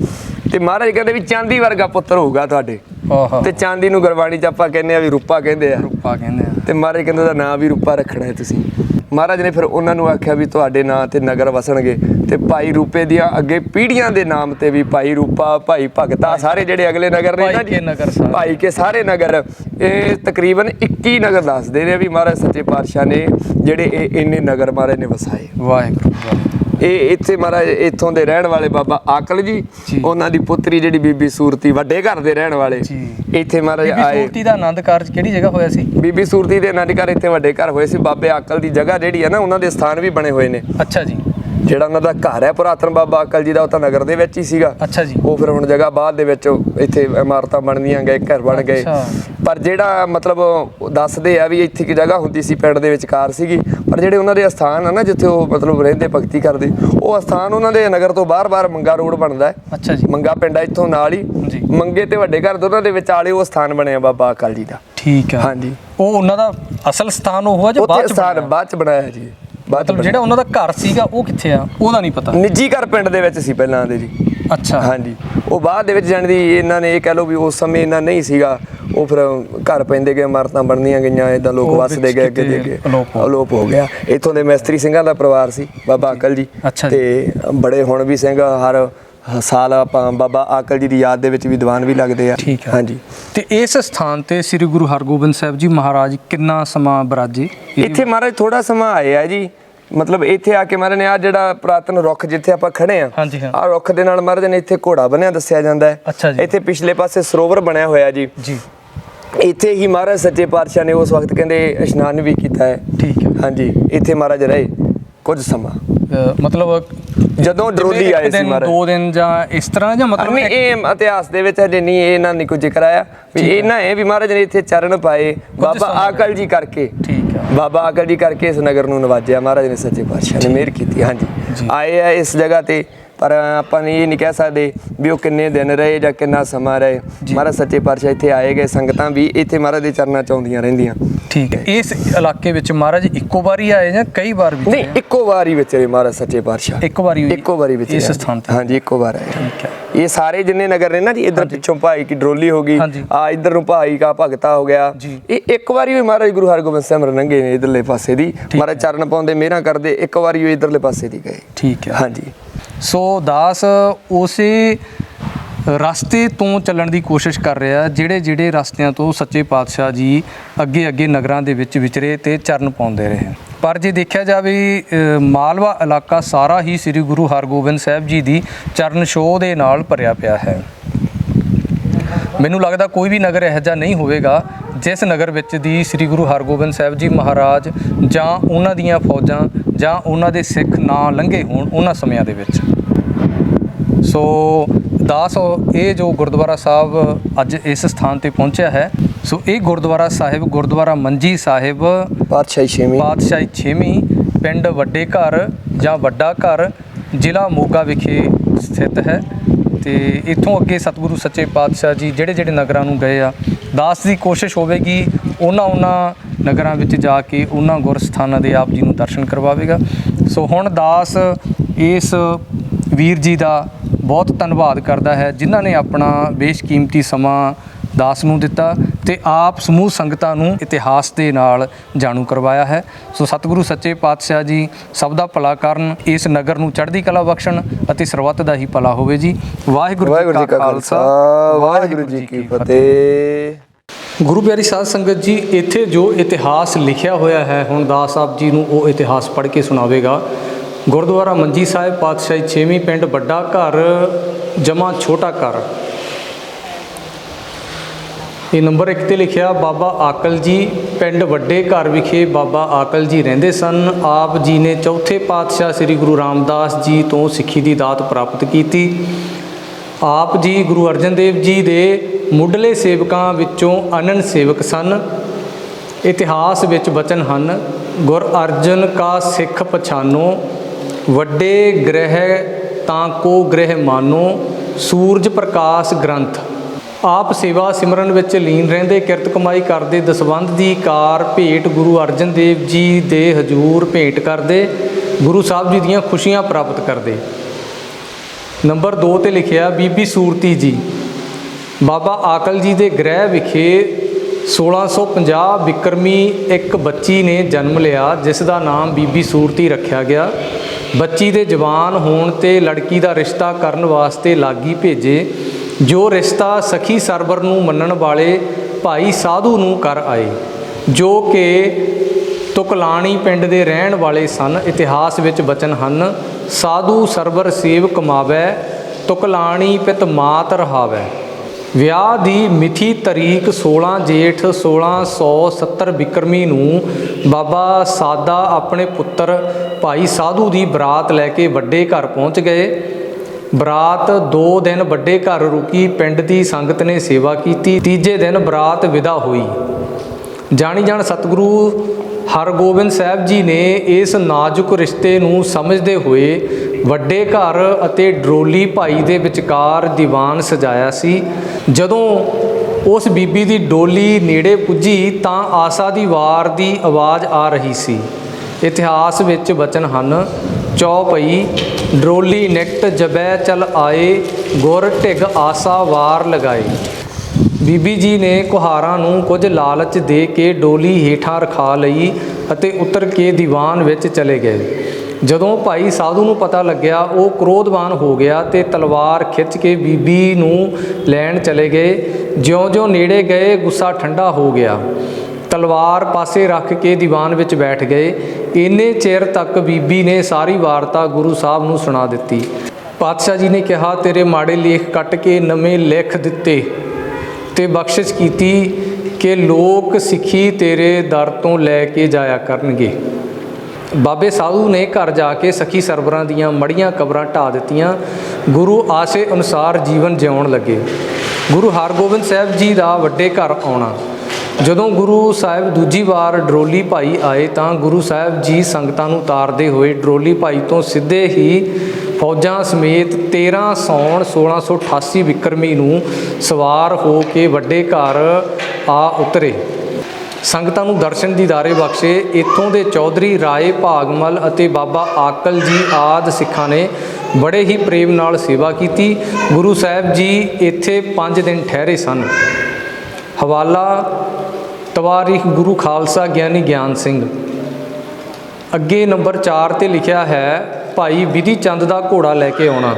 ਤੇ ਮਹਾਰਾਜ ਕਹਿੰਦੇ ਵੀ ਚਾਂਦੀ ਵਰਗਾ ਪੁੱਤਰ ਹੋਊਗਾ ਤੁਹਾਡੇ। ਆਹਾ। ਤੇ ਚਾਂਦੀ ਨੂੰ ਗੁਰਬਾਣੀ ਚ ਆਪਾਂ ਕਹਿੰਦੇ ਆ ਵੀ ਰੂਪਾ ਕਹਿੰਦੇ ਆ। ਰੂਪਾ ਕਹਿੰਦੇ ਆ। ਤੇ ਮਹਾਰਾਜ ਕਹਿੰਦੇ ਉਹਦਾ ਨਾਂ ਵੀ ਰੂਪਾ ਰੱਖਣਾ ਹੈ ਤੁਸੀਂ। ਮਹਾਰਾਜ ਨੇ ਫਿਰ ਉਹਨਾਂ ਨੂੰ ਆਖਿਆ ਵੀ ਤੁਹਾਡੇ ਨਾਂ ਤੇ ਨਗਰ ਵਸਣਗੇ ਤੇ ਭਾਈ ਰੂਪੇ ਦੀਆਂ ਅੱਗੇ ਪੀੜ੍ਹੀਆਂ ਦੇ ਨਾਮ ਤੇ ਵੀ ਭਾਈ ਰੂਪਾ ਭਾਈ ਭਗਤਾ ਸਾਰੇ ਜਿਹੜੇ ਅਗਲੇ ਨਗਰ ਨੇ ਨਾ ਭਾਈ ਕੇ ਨਗਰ ਸਾਰੇ। ਭਾਈ ਕੇ ਸਾਰੇ ਨਗਰ ਇਹ ਤਕਰੀਬਨ 21 ਨਗਰ ਦੱਸਦੇ ਨੇ ਵੀ ਮਹਾਰਾਜ ਸੱਚੇ ਪਾਤਸ਼ਾਹ ਨੇ ਜਿਹੜੇ ਇਹ ਇੰਨੇ ਨਗਰ ਮਹਾਰਾਜ ਨੇ ਵਸਾਏ ਵਾਹਿਗੁਰੂ ਵਾਹਿਗੁਰੂ। ਇਹ ਇੱਥੇ ਮਹਾਰਾਜ ਇੱਥੋਂ ਦੇ ਰਹਿਣ ਵਾਲੇ ਬਾਬਾ ਆਕਲ ਜੀ। ਉਹਨਾਂ ਦੀ ਪੁੱਤਰੀ ਜਿਹੜੀ ਬੀਬੀ ਸੂਰਤੀ ਵੱਡੇ ਘਰ ਦੇ ਰਹਿਣ ਵਾਲੇ। ਇੱਥੇ ਮਹਾਰਾਜ ਬੀਬੀ ਆਏ। ਸੂਰਤੀ ਦਾ ਆਨੰਦ ਕਾਰਜ ਕਿਹੜੀ ਜਗ੍ਹਾ ਹੋਇਆ ਸੀ? ਬੀਬੀ ਸੂਰਤੀ ਦੇ ਆਨੰਦ ਘਰ ਇੱਥੇ ਵੱਡੇ ਘਰ ਹੋਏ ਸੀ। ਬਾਬੇ ਆਕਲ ਦੀ ਜਗ੍ਹਾ ਜਿਹੜੀ ਹੈ ਨਾ ਉਹਨਾਂ ਦੇ ਸਥਾਨ ਵੀ ਬਣੇ ਹੋਏ ਨੇ। ਅੱਛਾ ਜੀ। ਜਿਹੜਾ ਉਹਨਾਂ ਦਾ ਘਰ ਹੈ ਪੁਰਾਤਨ ਬਾਬਾ ਆਕਲ ਜੀ ਦਾ ਉਹ ਤਾਂ ਨਗਰ ਦੇ ਵਿੱਚ ਹੀ ਸੀਗਾ। ਅੱਛਾ ਜੀ। ਉਹ ਫਿਰ ਹੁਣ ਜਗ੍ਹਾ ਬਾਅਦ ਦੇ ਵਿੱਚ ਇੱਥੇ ਇਮਾਰਤਾਂ ਬਣਦੀਆਂ ਗਏ ਘਰ ਬਣ ਗਏ। ਪਰ ਜਿਹੜਾ ਮਤਲਬ ਦੱਸਦੇ ਆ ਵੀ ਇੱਥੇ ਕੀ ਜਗ੍ਹਾ ਹੁੰਦੀ ਸੀ ਪਿੰਡ ਦੇ ਵਿਚਕਾਰ ਸੀਗੀ। ਪਰ ਜਿਹੜੇ ਉਹਨਾਂ ਦੇ ਅਸਥਾਨ ਆ ਨਾ ਜਿੱਥੇ ਉਹ ਮਤਲਬ ਰਹਿੰਦੇ ਭਗਤੀ ਕਰਦੇ ਉਹ ਅਸਥਾਨ ਉਹਨਾਂ ਦੇ ਨਗਰ ਤੋਂ ਬਾਹਰ-ਬਾਹਰ ਮੰਗਾ ਰੋਡ ਬਣਦਾ ਹੈ। ਅੱਛਾ ਜੀ। ਮੰਗਾ ਪਿੰਡ ਆ ਇੱਥੋਂ ਨਾਲ ਹੀ। ਮੰਗੇ ਤੇ ਵੱਡੇ ਘਰ ਦੋਨਾਂ ਦੇ ਵਿਚਾਲੇ ਉਹ ਸਥਾਨ ਬਣਿਆ ਬਾਬਾ ਅਕਾਲ ਜੀ ਦਾ। ਠੀਕ ਹੈ ਹਾਂਜੀ। ਉਹ ਉਹਨਾਂ ਦਾ ਅਸਲ ਸਥਾਨ ਉਹ ਆ ਜਾਂ ਬਾਅਦ ਚ ਸਥਾਨ ਬਣਾਇਆ? ਬਾਅਦ ਚ ਬਣਾਇਆ ਜੀ। ਮਤਲਬ ਜਿਹੜਾ ਉਹਨਾਂ ਦਾ ਘਰ ਸੀਗਾ ਉਹ ਕਿੱਥੇ ਆ? ਉਹਦਾ ਨਹੀਂ ਪਤਾ। ਨਿੱਜੀ ਘਰ ਪਿੰਡ ਦੇ ਵਿੱਚ ਸੀ ਪਹਿਲਾਂ ਦੇ ਜੀ। ਅੱਛਾ। ਹਾਂਜੀ। ਉਹ ਬਾਅਦ ਦੇ ਵਿੱਚ ਜਾਣ ਦੀ ਇਹਨਾਂ ਨੇ ਇਹ ਕਹਿ ਲਓ ਵੀ ਉਸ ਸਮੇਂ ਇਹਨਾਂ ਨਹੀਂ ਸੀਗਾ। ਉਹ ਫਿਰ ਘਰ ਪੈਂਦੇ ਗਏ ਇਮਾਰਤਾਂ ਬਣਦੀਆਂ ਗਈਆਂ ਇਦਾਂ ਲੋਕ ਵਸਦੇ ਗਏ ਅੱਗੇ ਦੇ ਅੱਗੇ। ਅਲੋਪ ਹੋ ਗਿਆ। ਇੱਥੋਂ ਦੇ ਮਿਸਤਰੀ ਸਿੰਘਾਂ ਦਾ ਪਰਿਵਾਰ ਸੀ ਬਾਬਾ ਅਕਲ ਜੀ। ਤੇ ਬੜੇ ਹੁਣ ਵੀ ਸਿੰਘ ਹਰ ਸਾਲ ਆਪਾਂ ਬਾਬਾ ਅਕਲ ਜੀ ਦੀ ਯਾਦ ਦੇ ਵਿੱਚ ਵੀ ਦੀਵਾਨ ਵੀ ਲੱਗਦੇ ਆ। ਹਾਂਜੀ। ਤੇ ਇਸ ਸਥਾਨ ਤੇ ਸ੍ਰੀ ਗੁਰੂ ਹਰਗੋਬਿੰਦ ਸਾਹਿਬ ਜੀ ਮਹਾਰਾਜ ਕਿੰਨਾ ਸਮਾਂ ਬਰਾਜੇ? ਇੱਥੇ ਮਹਾਰਾਜ ਥੋੜਾ ਸਮਾਂ ਆਏ ਆ ਜੀ। ਮਤਲਬ ਇੱਥੇ ਆ ਕੇ ਮਹਾਰਾਜ ਨੇ ਆ ਜਿਹੜਾ ਪੁਰਾਤਨ ਰੁੱਖ ਜਿੱਥੇ ਆਪਾਂ ਖੜੇ ਆ ਹਾਂਜੀ, ਹਾਂ। ਆ ਰੁੱਖ ਦੇ ਨਾਲ ਮਹਾਰਾਜ ਨੇ ਇੱਥੇ ਘੋੜਾ ਬੰਨਿਆ ਦੱਸਿਆ ਜਾਂਦਾ ਹੈ। ਇੱਥੇ ਪਿਛਲੇ ਪਾਸੇ ਸਰੋਵਰ ਬਣਿਆ ਹੋਇਆ ਜੀ। ਜੀ। ਇੱਥੇ ਹੀ ਮਹਾਰਾਜ ਸੱਚੇ ਪਾਤਸ਼ਾਹ ਨੇ ਉਸ ਵਕਤ ਕਹਿੰਦੇ ਇਸ਼ਨਾਨ ਵੀ ਕੀਤਾ ਹੈ। ਠੀਕ ਹੈ। ਹਾਂਜੀ ਇੱਥੇ ਮਹਾਰਾਜ ਰਹੇ ਕੁਝ ਸਮਾਂ। ਮਤਲਬ ਜਦੋਂ ਡਰੋਲੀ ਆਏ ਸੀ ਮਹਾਰਾਜ ਦੋ ਦਿਨ ਜਾਂ ਇਸ ਤਰ੍ਹਾਂ ਜਾਂ ਮਤਲਬ ਨਹੀਂ ਇਹ ਇਤਿਹਾਸ ਦੇ ਵਿੱਚ ਹਜੇ ਨਹੀਂ ਇਹ ਇਹਨਾਂ ਨੇ ਕੋਈ ਜ਼ਿਕਰ ਆਇਆ। ਵੀ ਇਹਨਾਂ ਇਹ ਵੀ ਮਹਾਰਾਜ ਨੇ ਇੱਥੇ ਚਰਨ ਪਾਏ ਬਾਬਾ ਆਕਲ ਜੀ ਕਰਕੇ। ਠੀਕ ਹੈ। ਬਾਬਾ ਆਕਲ ਜੀ ਕਰਕੇ ਇਸ ਨਗਰ ਨੂੰ ਨਵਾਜਿਆ। ਮਹਾਰਾਜ ਨੇ ਸੱਚੇ ਪਾਤਸ਼ਾਹ ਨੇ ਮਿਹਰ ਕੀਤੀ। ਹਾਂਜੀ। ਆਏ ਆ ਇਸ ਜਗ੍ਹਾ ਤੇ। ਪਰ ਆਪਾਂ ਨੇ ਇਹ ਨਹੀਂ ਕਹਿ ਸਕਦੇ ਵੀ ਉਹ ਕਿੰਨੇ ਦਿਨ ਰਹੇ ਜਾਂ ਕਿੰਨਾ ਸਮਾਂ ਰਹੇ। ਮਹਾਰਾਜ ਸੱਚੇ ਪਾਤਸ਼ਾਹ ਇੱਥੇ ਆਏ ਗਏ ਸੰਗਤਾਂ ਵੀ ਇੱਥੇ ਮਹਾਰਾਜ ਦੇ ਚਰਨਾਂ ਚ ਆਉਂਦੀਆਂ ਰਹਿੰਦੀਆਂ। ਠੀਕ ਹੈ। ਇਸ ਇਲਾਕੇ ਵਿੱਚ ਮਹਾਰਾਜ ਇੱਕੋ ਵਾਰੀ ਆਏ ਜਾਂ ਕਈ ਵਾਰ ਵੀ ਨਹੀਂ ਇੱਕੋ ਵਾਰੀ ਵਿੱਚ ਰਹੇ ਮਹਾਰਾਜ ਸੱਚੇ ਪਾਤਸ਼ਾਹ। ਇੱਕ ਵਾਰੀ ਇੱਕੋ ਵਾਰੀ ਵਿੱਚ ਇਸ। ਸਥਾਨ ਤੇ? ਹਾਂਜੀ ਇੱਕੋ ਵਾਰ ਆਏ। ਠੀਕ ਹੈ। ਇਹ ਸਾਰੇ ਜਿੰਨੇ ਨਗਰ ਨੇ ਨਾ ਜੀ ਇਧਰ ਪਿੱਛੋਂ ਭਾਈ ਕੀ ਡਰੋਲੀ ਹੋ ਗਈ। ਆ ਇਧਰ ਨੂੰ ਭਾਈ ਕਾ ਭਗਤਾ ਹੋ ਗਿਆ। ਇਹ ਇੱਕ ਵਾਰੀ ਵੀ ਮਹਾਰਾਜ ਗੁਰੂ ਹਰਗੋਬਿੰਦ ਸਾਹਿਬ ਰੰਗੇ ਨੇ ਇਧਰਲੇ ਪਾਸੇ ਦੀ। ਮਹਾਰਾਜ ਚਰਨ ਪਾਉਂਦੇ ਮਿਹਰਾਂ ਕਰਦੇ ਇੱਕ ਵਾਰੀ ਉਹ ਇਧਰਲੇ ਪਾਸੇ ਦੀ ਗਏ। ਠੀਕ ਹੈ। ਹਾਂਜੀ। ਸੋ ਦਾਸ ਉਸੇ ਰਸਤੇ ਤੋਂ ਚੱਲਣ ਦੀ ਕੋਸ਼ਿਸ਼ ਕਰ ਰਿਹਾ, ਜਿਹੜੇ ਜਿਹੜੇ ਰਸਤਿਆਂ ਤੋਂ ਸੱਚੇ ਪਾਤਸ਼ਾਹ ਜੀ ਅੱਗੇ ਅੱਗੇ ਨਗਰਾਂ ਦੇ ਵਿੱਚ ਵਿਚਰੇ ਤੇ ਚਰਨ ਪਾਉਂਦੇ ਰਹੇ। ਪਰ ਜੇ ਦੇਖਿਆ ਜਾਵੇ ਮਾਲਵਾ ਇਲਾਕਾ ਸਾਰਾ ਹੀ ਸ੍ਰੀ ਗੁਰੂ ਹਰਗੋਬਿੰਦ ਸਾਹਿਬ ਜੀ ਦੀ ਚਰਨ ਛੋਹ ਦੇ ਨਾਲ ਭਰਿਆ ਪਿਆ ਹੈ। ਮੈਨੂੰ ਲੱਗਦਾ ਕੋਈ ਵੀ ਨਗਰ ਇਹੋ ਜਿਹਾ ਨਹੀਂ ਹੋਵੇਗਾ ਜਿਸ ਨਗਰ ਵਿੱਚ ਦੀ ਸ੍ਰੀ ਗੁਰੂ ਹਰਗੋਬਿੰਦ ਸਾਹਿਬ ਜੀ ਮਹਾਰਾਜ ਜਾਂ ਉਹਨਾਂ ਦੀਆਂ ਫੌਜਾਂ ਜਾਂ ਉਹਨਾਂ ਦੇ ਸਿੱਖ ਨਾ ਲੰਘੇ ਹੋਣ ਉਹਨਾਂ ਸਮਿਆਂ ਦੇ ਵਿੱਚ। ਸੋ ਦਾਸ ਇਹ ਜੋ ਗੁਰਦੁਆਰਾ ਸਾਹਿਬ ਅੱਜ ਇਸ ਸਥਾਨ ਤੇ ਪਹੁੰਚਿਆ ਹੈ ਸੋ ਇਹ ਗੁਰਦੁਆਰਾ ਸਾਹਿਬ ਗੁਰਦੁਆਰਾ ਮੰਜੀ ਸਾਹਿਬ ਪਾਤਸ਼ਾਹੀ ਛੇਵੀਂ। ਪਾਤਸ਼ਾਹੀ 6ਵੀਂ ਪਿੰਡ ਵੱਡੇ ਘਰ ਜਾਂ ਵੱਡਾ ਘਰ ਜ਼ਿਲ੍ਹਾ ਮੋਗਾ ਵਿਖੇ ਸਥਿਤ ਹੈ। ਤੇ ਇੱਥੋਂ ਅੱਗੇ ਸਤਿਗੁਰੂ ਸੱਚੇ ਪਾਤਸ਼ਾਹ ਜੀ ਜਿਹੜੇ ਜਿਹੜੇ ਨਗਰਾਂ ਨੂੰ ਗਏ ਆ, ਦਾਸ ਦੀ ਕੋਸ਼ਿਸ਼ ਹੋਵੇਗੀ ਉਹਨਾਂ ਉਹਨਾਂ ਨਗਰਾਂ ਵਿੱਚ ਜਾ ਕੇ ਉਹਨਾਂ ਗੁਰਸਥਾਨਾਂ ਦੇ ਆਪ ਜੀ ਨੂੰ ਦਰਸ਼ਨ ਕਰਵਾਵੇਗਾ। ਸੋ ਹੁਣ ਦਾਸ ਇਸ ਵੀਰ ਜੀ ਦਾ ਬਹੁਤ ਧੰਨਵਾਦ ਕਰਦਾ ਹੈ, ਜਿਨ੍ਹਾਂ ਨੇ ਆਪਣਾ ਬੇਸ਼ਕੀਮਤੀ ਸਮਾਂ ਦਾਸ ਨੂੰ ਦਿੱਤਾ। ਤੇ ਆਪ ਸਮੂਹ ਸੰਗਤਾਂ ਨੂੰ ਇਤਿਹਾਸ ਦੇ ਨਾਲ ਜਾਣੂ ਕਰਵਾਇਆ ਹੈ। ਸੋ ਸਤਿਗੁਰੂ ਸੱਚੇ ਪਾਤਸ਼ਾਹ ਜੀ ਸਭ ਦਾ ਭਲਾ ਕਰਨ ਇਸ ਨਗਰ ਨੂੰ ਚੜ੍ਹਦੀ ਕਲਾ ਬਖਸ਼ਣ ਅਤੇ ਸਰਬੱਤ ਦਾ ਹੀ ਭਲਾ ਹੋਵੇ ਜੀ। ਵਾਹਿਗੁਰੂ ਵਾਹਿਗੁਰੂ ਜੀ ਕਾ ਖਾਲਸਾ ਵਾਹਿਗੁਰੂ ਜੀ ਕੀ ਫਤਿਹ। ਗੁਰੂ ਪਿਆਰੀ ਸਾਧ ਸੰਗਤ ਜੀ ਇੱਥੇ ਜੋ ਇਤਿਹਾਸ ਲਿਖਿਆ ਹੋਇਆ ਹੈ ਹੁਣ ਦਾਸ ਸਾਹਿਬ ਜੀ ਨੂੰ ਉਹ ਇਤਿਹਾਸ ਪੜ੍ਹ ਕੇ ਸੁਣਾਵੇਗਾ। ਗੁਰਦੁਆਰਾ ਮੰਜੀ ਸਾਹਿਬ ਪਾਤਸ਼ਾਹੀ 6ਵੀਂ ਪਿੰਡ ਵੱਡਾ ਘਰ ਜਮਾ ਛੋਟਾ ਘਰ। ਇਹ ਨੰਬਰ 1 ਤੇ ਲਿਖਿਆ, ਬਾਬਾ ਆਕਲ ਜੀ ਪਿੰਡ ਵੱਡੇ ਘਰ ਵਿਖੇ ਬਾਬਾ ਆਕਲ ਜੀ ਰਹਿੰਦੇ ਸਨ। ਆਪ ਜੀ ਨੇ ਚੌਥੇ ਪਾਤਸ਼ਾਹ ਸ੍ਰੀ ਗੁਰੂ ਰਾਮਦਾਸ ਜੀ ਤੋਂ ਸਿੱਖੀ ਦੀ ਦਾਤ ਪ੍ਰਾਪਤ ਕੀਤੀ। ਆਪ ਜੀ ਗੁਰੂ ਅਰਜਨ ਦੇਵ ਜੀ ਦੇ ਮੁੱਢਲੇ ਸੇਵਕਾਂ ਵਿੱਚੋਂ ਅਨਨ ਸੇਵਕ ਸਨ। ਇਤਿਹਾਸ ਵਿੱਚ ਬਚਨ ਹਨ, ਗੁਰ ਅਰਜਨ ਕਾ ਸਿੱਖ ਪਛਾਨੋ, ਵੱਡੇ ਗ੍ਰਹਿ ਤਾਂ ਕੋ ਗ੍ਰਹਿ ਮਾਨੋ, ਸੂਰਜ ਪ੍ਰਕਾਸ਼ ਗ੍ਰੰਥ। ਆਪ ਸੇਵਾ ਸਿਮਰਨ ਵਿੱਚ ਲੀਨ ਰਹਿੰਦੇ ਕਿਰਤ ਕਮਾਈ ਕਰਦੇ ਦਸਵੰਧ ਦੀ ਕਾਰ ਭੇਟ ਗੁਰੂ ਅਰਜਨ ਦੇਵ ਜੀ ਦੇ ਹਜੂਰ ਭੇਟ ਕਰਦੇ, ਗੁਰੂ ਸਾਹਿਬ ਜੀ ਦੀਆਂ ਖੁਸ਼ੀਆਂ ਪ੍ਰਾਪਤ ਕਰਦੇ। ਨੰਬਰ 2 ਤੇ ਲਿਖਿਆ, ਬੀਬੀ ਸੂਰਤੀ ਜੀ, ਬਾਬਾ ਆਕਲ ਜੀ ਦੇ ਗ੍ਰਹਿ ਵਿਖੇ 1650 ਵਿਕਰਮੀ ਇੱਕ ਬੱਚੀ ਨੇ ਜਨਮ ਲਿਆ, ਜਿਸ ਦਾ ਨਾਮ ਬੀਬੀ ਸੂਰਤੀ ਰੱਖਿਆ ਗਿਆ। ਬੱਚੀ ਦੇ ਜਵਾਨ ਹੋਣ ਤੇ ਲੜਕੀ ਦਾ ਰਿਸ਼ਤਾ ਕਰਨ ਵਾਸਤੇ ਲਾਗੀ ਭੇਜੇ। ਜੋ ਰਿਸ਼ਤਾ ਸਖੀ ਸਰਵਰ ਨੂੰ ਮੰਨਣ ਵਾਲੇ ਭਾਈ ਸਾਧੂ ਨੂੰ ਕਰ ਆਏ, ਜੋ ਕਿ ਤੁਕਲਾਣੀ ਪਿੰਡ ਦੇ ਰਹਿਣ ਵਾਲੇ ਸਨ, ਇਤਿਹਾਸ ਵਿੱਚ ਬਚਨ ਹਨ, ਸਾਧੂ ਸਰਵਰ ਸੇਵ ਕਮਾਵੈ ਤੁਕਲਾਣੀ ਪਿਤ ਮਾਤ ਰਹਾਵੈ। ਵਿਆਹ ਦੀ ਮਿਥੀ ਤਰੀਕ 16 ਜੇਠ 1670 ਬਿਕਰਮੀ ਨੂੰ ਬਾਬਾ ਸਾਦਾ ਆਪਣੇ ਪੁੱਤਰ ਭਾਈ ਸਾਧੂ ਦੀ ਬਰਾਤ ਲੈ ਕੇ ਵੱਡੇ ਘਰ ਪਹੁੰਚ ਗਏ। ਬਰਾਤ 2 ਦਿਨ ਵੱਡੇ ਘਰ ਰੁਕੀ, ਪਿੰਡ ਦੀ ਸੰਗਤ ਨੇ ਸੇਵਾ ਕੀਤੀ। ਤੀਜੇ ਦਿਨ ਬਰਾਤ ਵਿਦਾ ਹੋਈ। ਜਾਣੀ ਜਾਣ ਸਤਿਗੁਰੂ ਹਰਗੋਬਿੰਦ ਸਾਹਿਬ ਜੀ ਨੇ ਇਸ ਨਾਜ਼ੁਕ ਰਿਸ਼ਤੇ ਨੂੰ ਸਮਝਦੇ ਹੋਏ ਵੱਡੇ ਘਰ ਅਤੇ ਡਰੋਲੀ ਭਾਈ ਦੇ ਵਿਚਕਾਰ ਦੀਵਾਨ ਸਜਾਇਆ ਸੀ। ਜਦੋਂ ਉਸ ਬੀਬੀ ਦੀ ਡੋਲੀ ਨੇੜੇ ਪੁੱਜੀ ਤਾਂ ਆਸਾ ਦੀ ਵਾਰ ਦੀ ਆਵਾਜ਼ ਆ ਰਹੀ ਸੀ। ਇਤਿਹਾਸ ਵਿੱਚ ਬਚਨ ਹਨ। ਚੌਪਈ, ਡਰੋਲੀ ਨਿਕਟ ਜਬੈ ਚਲ ਆਏ, ਗੁਰ ਢਿਗ ਆਸਾ ਵਾਰ ਲਗਾਏ। ਬੀਬੀ ਜੀ ਨੇ ਕੁਹਾਰਾਂ ਨੂੰ ਕੁਝ ਲਾਲਚ ਦੇ ਕੇ ਡੋਲੀ ਹੇਠਾਂ ਰਖਾ ਲਈ ਅਤੇ ਉਤਰ ਕੇ ਦੀਵਾਨ ਵਿੱਚ ਚਲੇ ਗਏ। ਜਦੋਂ ਭਾਈ ਸਾਧੂ ਨੂੰ ਪਤਾ ਲੱਗਿਆ, ਉਹ ਕ੍ਰੋਧਵਾਨ ਹੋ ਗਿਆ ਤੇ ਤਲਵਾਰ ਖਿੱਚ ਕੇ ਬੀਬੀ ਨੂੰ ਲੈਣ ਚਲੇ ਗਏ। ਜਿਉਂ-ਜਿਉਂ ਨੇੜੇ ਗਏ, ਗੁੱਸਾ ਠੰਡਾ ਹੋ ਗਿਆ। ਤਲਵਾਰ ਪਾਸੇ ਰੱਖ ਕੇ ਦੀਵਾਨ ਵਿੱਚ ਬੈਠ ਗਏ। ਇੰਨੇ ਚਿਰ ਤੱਕ ਬੀਬੀ ਨੇ ਸਾਰੀ ਵਾਰਤਾ ਗੁਰੂ ਸਾਹਿਬ ਨੂੰ ਸੁਣਾ ਦਿੱਤੀ। ਪਾਤਸ਼ਾਹ ਜੀ ਨੇ ਕਿਹਾ, ਤੇਰੇ ਮਾੜੇ ਲੇਖ ਕੱਟ ਕੇ ਨਵੇਂ ਲਿਖ ਦਿੱਤੇ ਤੇ ਬਖਸ਼ਿਸ਼ ਕੀਤੀ ਕਿ ਲੋਕ ਸਿੱਖੀ ਤੇਰੇ ਦਰ ਤੋਂ ਲੈ ਕੇ ਜਾਇਆ ਕਰਨਗੇ। ਬਾਬੇ ਸਾਧੂ ਨੇ ਘਰ ਜਾ ਕੇ ਸਖੀ ਸਰਬਰਾਂ ਦੀਆਂ ਮੜੀਆਂ ਕਬਰਾਂ ਢਾ ਦਿੱਤੀਆਂ। ਗੁਰੂ ਆਸੇ ਅਨੁਸਾਰ ਜੀਵਨ ਜਿਉਣ ਲੱਗੇ। ਗੁਰੂ ਹਰਗੋਬਿੰਦ ਸਾਹਿਬ ਜੀ ਦਾ ਵੱਡੇ ਘਰ ਆਉਣਾ। ਜਦੋਂ ਗੁਰੂ ਸਾਹਿਬ ਦੂਜੀ ਵਾਰ ਡਰੋਲੀ ਭਾਈ ਆਏ ਤਾਂ ਗੁਰੂ ਸਾਹਿਬ ਜੀ ਸੰਗਤਾਂ ਨੂੰ ਤਾਰਦੇ ਹੋਏ ਡਰੋਲੀ ਭਾਈ ਤੋਂ ਸਿੱਧੇ ਹੀ ਫੌਜਾਂ ਸਮੇਤ 13 ਸੌਣ 1688 ਵਿਕਰਮੀ ਨੂੰ ਸਵਾਰ ਹੋ ਕੇ ਵੱਡੇ ਘਰ ਆ ਉਤਰੇ। ਸੰਗਤਾਂ ਨੂੰ ਦਰਸ਼ਨ ਦੀਦਾਰੇ ਬਖਸ਼ੇ ਇੱਥੋਂ ਦੇ ਚੌਧਰੀ ਰਾਏ ਭਾਗਮਲ ਅਤੇ ਬਾਬਾ ਆਕਲ ਜੀ ਆਦ ਸਿੱਖਾਂ ਨੇ ਬੜੇ ਹੀ ਪ੍ਰੇਮ ਨਾਲ ਸੇਵਾ ਕੀਤੀ। ਗੁਰੂ ਸਾਹਿਬ ਜੀ ਇੱਥੇ 5 ਦਿਨ ਠਹਿਰੇ ਸਨ। ਹਵਾਲਾ ਤਵਾਰੀਖ ਗੁਰੂ ਖਾਲਸਾ ਗਿਆਨੀ ਗਿਆਨ ਸਿੰਘ। ਅੱਗੇ ਨੰਬਰ 4 ਤੇ ਲਿਖਿਆ ਹੈ, ਭਾਈ ਵਿਧੀ ਚੰਦ ਦਾ ਘੋੜਾ ਲੈ ਕੇ ਆਉਣਾ।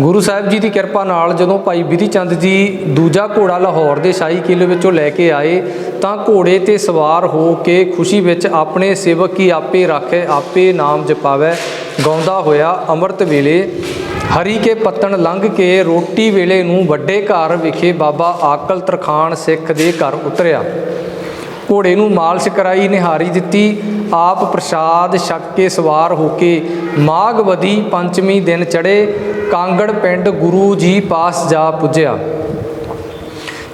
ਗੁਰੂ ਸਾਹਿਬ ਜੀ ਦੀ ਕਿਰਪਾ ਨਾਲ ਜਦੋਂ ਭਾਈ ਵਿਧੀ ਚੰਦ ਜੀ ਦੂਜਾ ਘੋੜਾ ਲਾਹੌਰ ਦੇ ਸ਼ਾਹੀ ਕਿਲੇ ਵਿੱਚੋਂ ਲੈ ਕੇ ਆਏ, ਤਾਂ ਘੋੜੇ ਤੇ ਸਵਾਰ ਹੋ ਕੇ ਖੁਸ਼ੀ ਵਿੱਚ ਆਪਣੇ ਸੇਵਕ ਕੀ ਆਪੇ ਰੱਖੇ, ਆਪੇ ਨਾਮ ਜਪਾਵੇ। ਗਾਉਂਦਾ ਹੋਇਆ ਅੰਮ੍ਰਿਤ ਵੇਲੇ ਹਰੀ ਕੇ ਪੱਤਣ ਲੰਘ ਕੇ ਰੋਟੀ ਵੇਲੇ ਨੂੰ ਵੱਡੇ ਘਰ ਵਿਖੇ ਬਾਬਾ ਆਕਲ ਤਰਖਾਨ ਸਿੱਖ ਦੇ ਘਰ ਉਤਰਿਆ। ਘੋੜੇ ਨੂੰ ਮਾਲਸ਼ ਕਰਾਈ, ਨਿਹਾਰੀ ਦਿੱਤੀ। ਆਪ ਪ੍ਰਸ਼ਾਦ ਛਕ ਕੇ ਸਵਾਰ ਹੋ ਕੇ ਮਾਘਵਦੀ ਪੰਚਮੀ ਦਿਨ ਚੜੇ ਕਾਂਗੜ ਪਿੰਡ ਗੁਰੂ ਜੀ ਪਾਸ ਜਾ ਪੁੱਜਿਆ।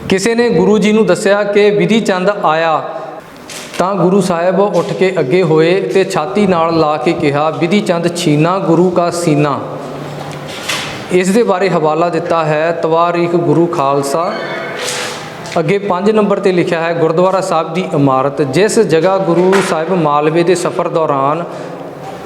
ਕਿਸੇ ਨੇ ਗੁਰੂ ਜੀ ਨੂੰ ਦੱਸਿਆ ਕਿ ਵਿਧੀ ਚੰਦ ਆਇਆ। ਤਾਂ ਗੁਰੂ ਸਾਹਿਬ ਉੱਠ ਕੇ ਅੱਗੇ ਹੋਏ ਤੇ ਛਾਤੀ ਨਾਲ ਲਾ ਕੇ ਕਿਹਾ, ਵਿਧੀ ਚੰਦ ਛੀਨਾ, ਗੁਰੂ ਕਾ ਸੀਨਾ। ਇਸ ਦੇ ਬਾਰੇ ਹਵਾਲਾ ਦਿੱਤਾ ਹੈ ਤਵਾਰੀਖ ਗੁਰੂ ਖਾਲਸਾ। ਅੱਗੇ 5 ਨੰਬਰ ਤੇ ਲਿਖਿਆ ਹੈ, ਗੁਰਦੁਆਰਾ ਸਾਹਿਬ ਦੀ ਇਮਾਰਤ, ਜਿਸ ਜਗ੍ਹਾ ਗੁਰੂ ਸਾਹਿਬ ਮਾਲਵੇ ਦੇ ਸਫ਼ਰ ਦੌਰਾਨ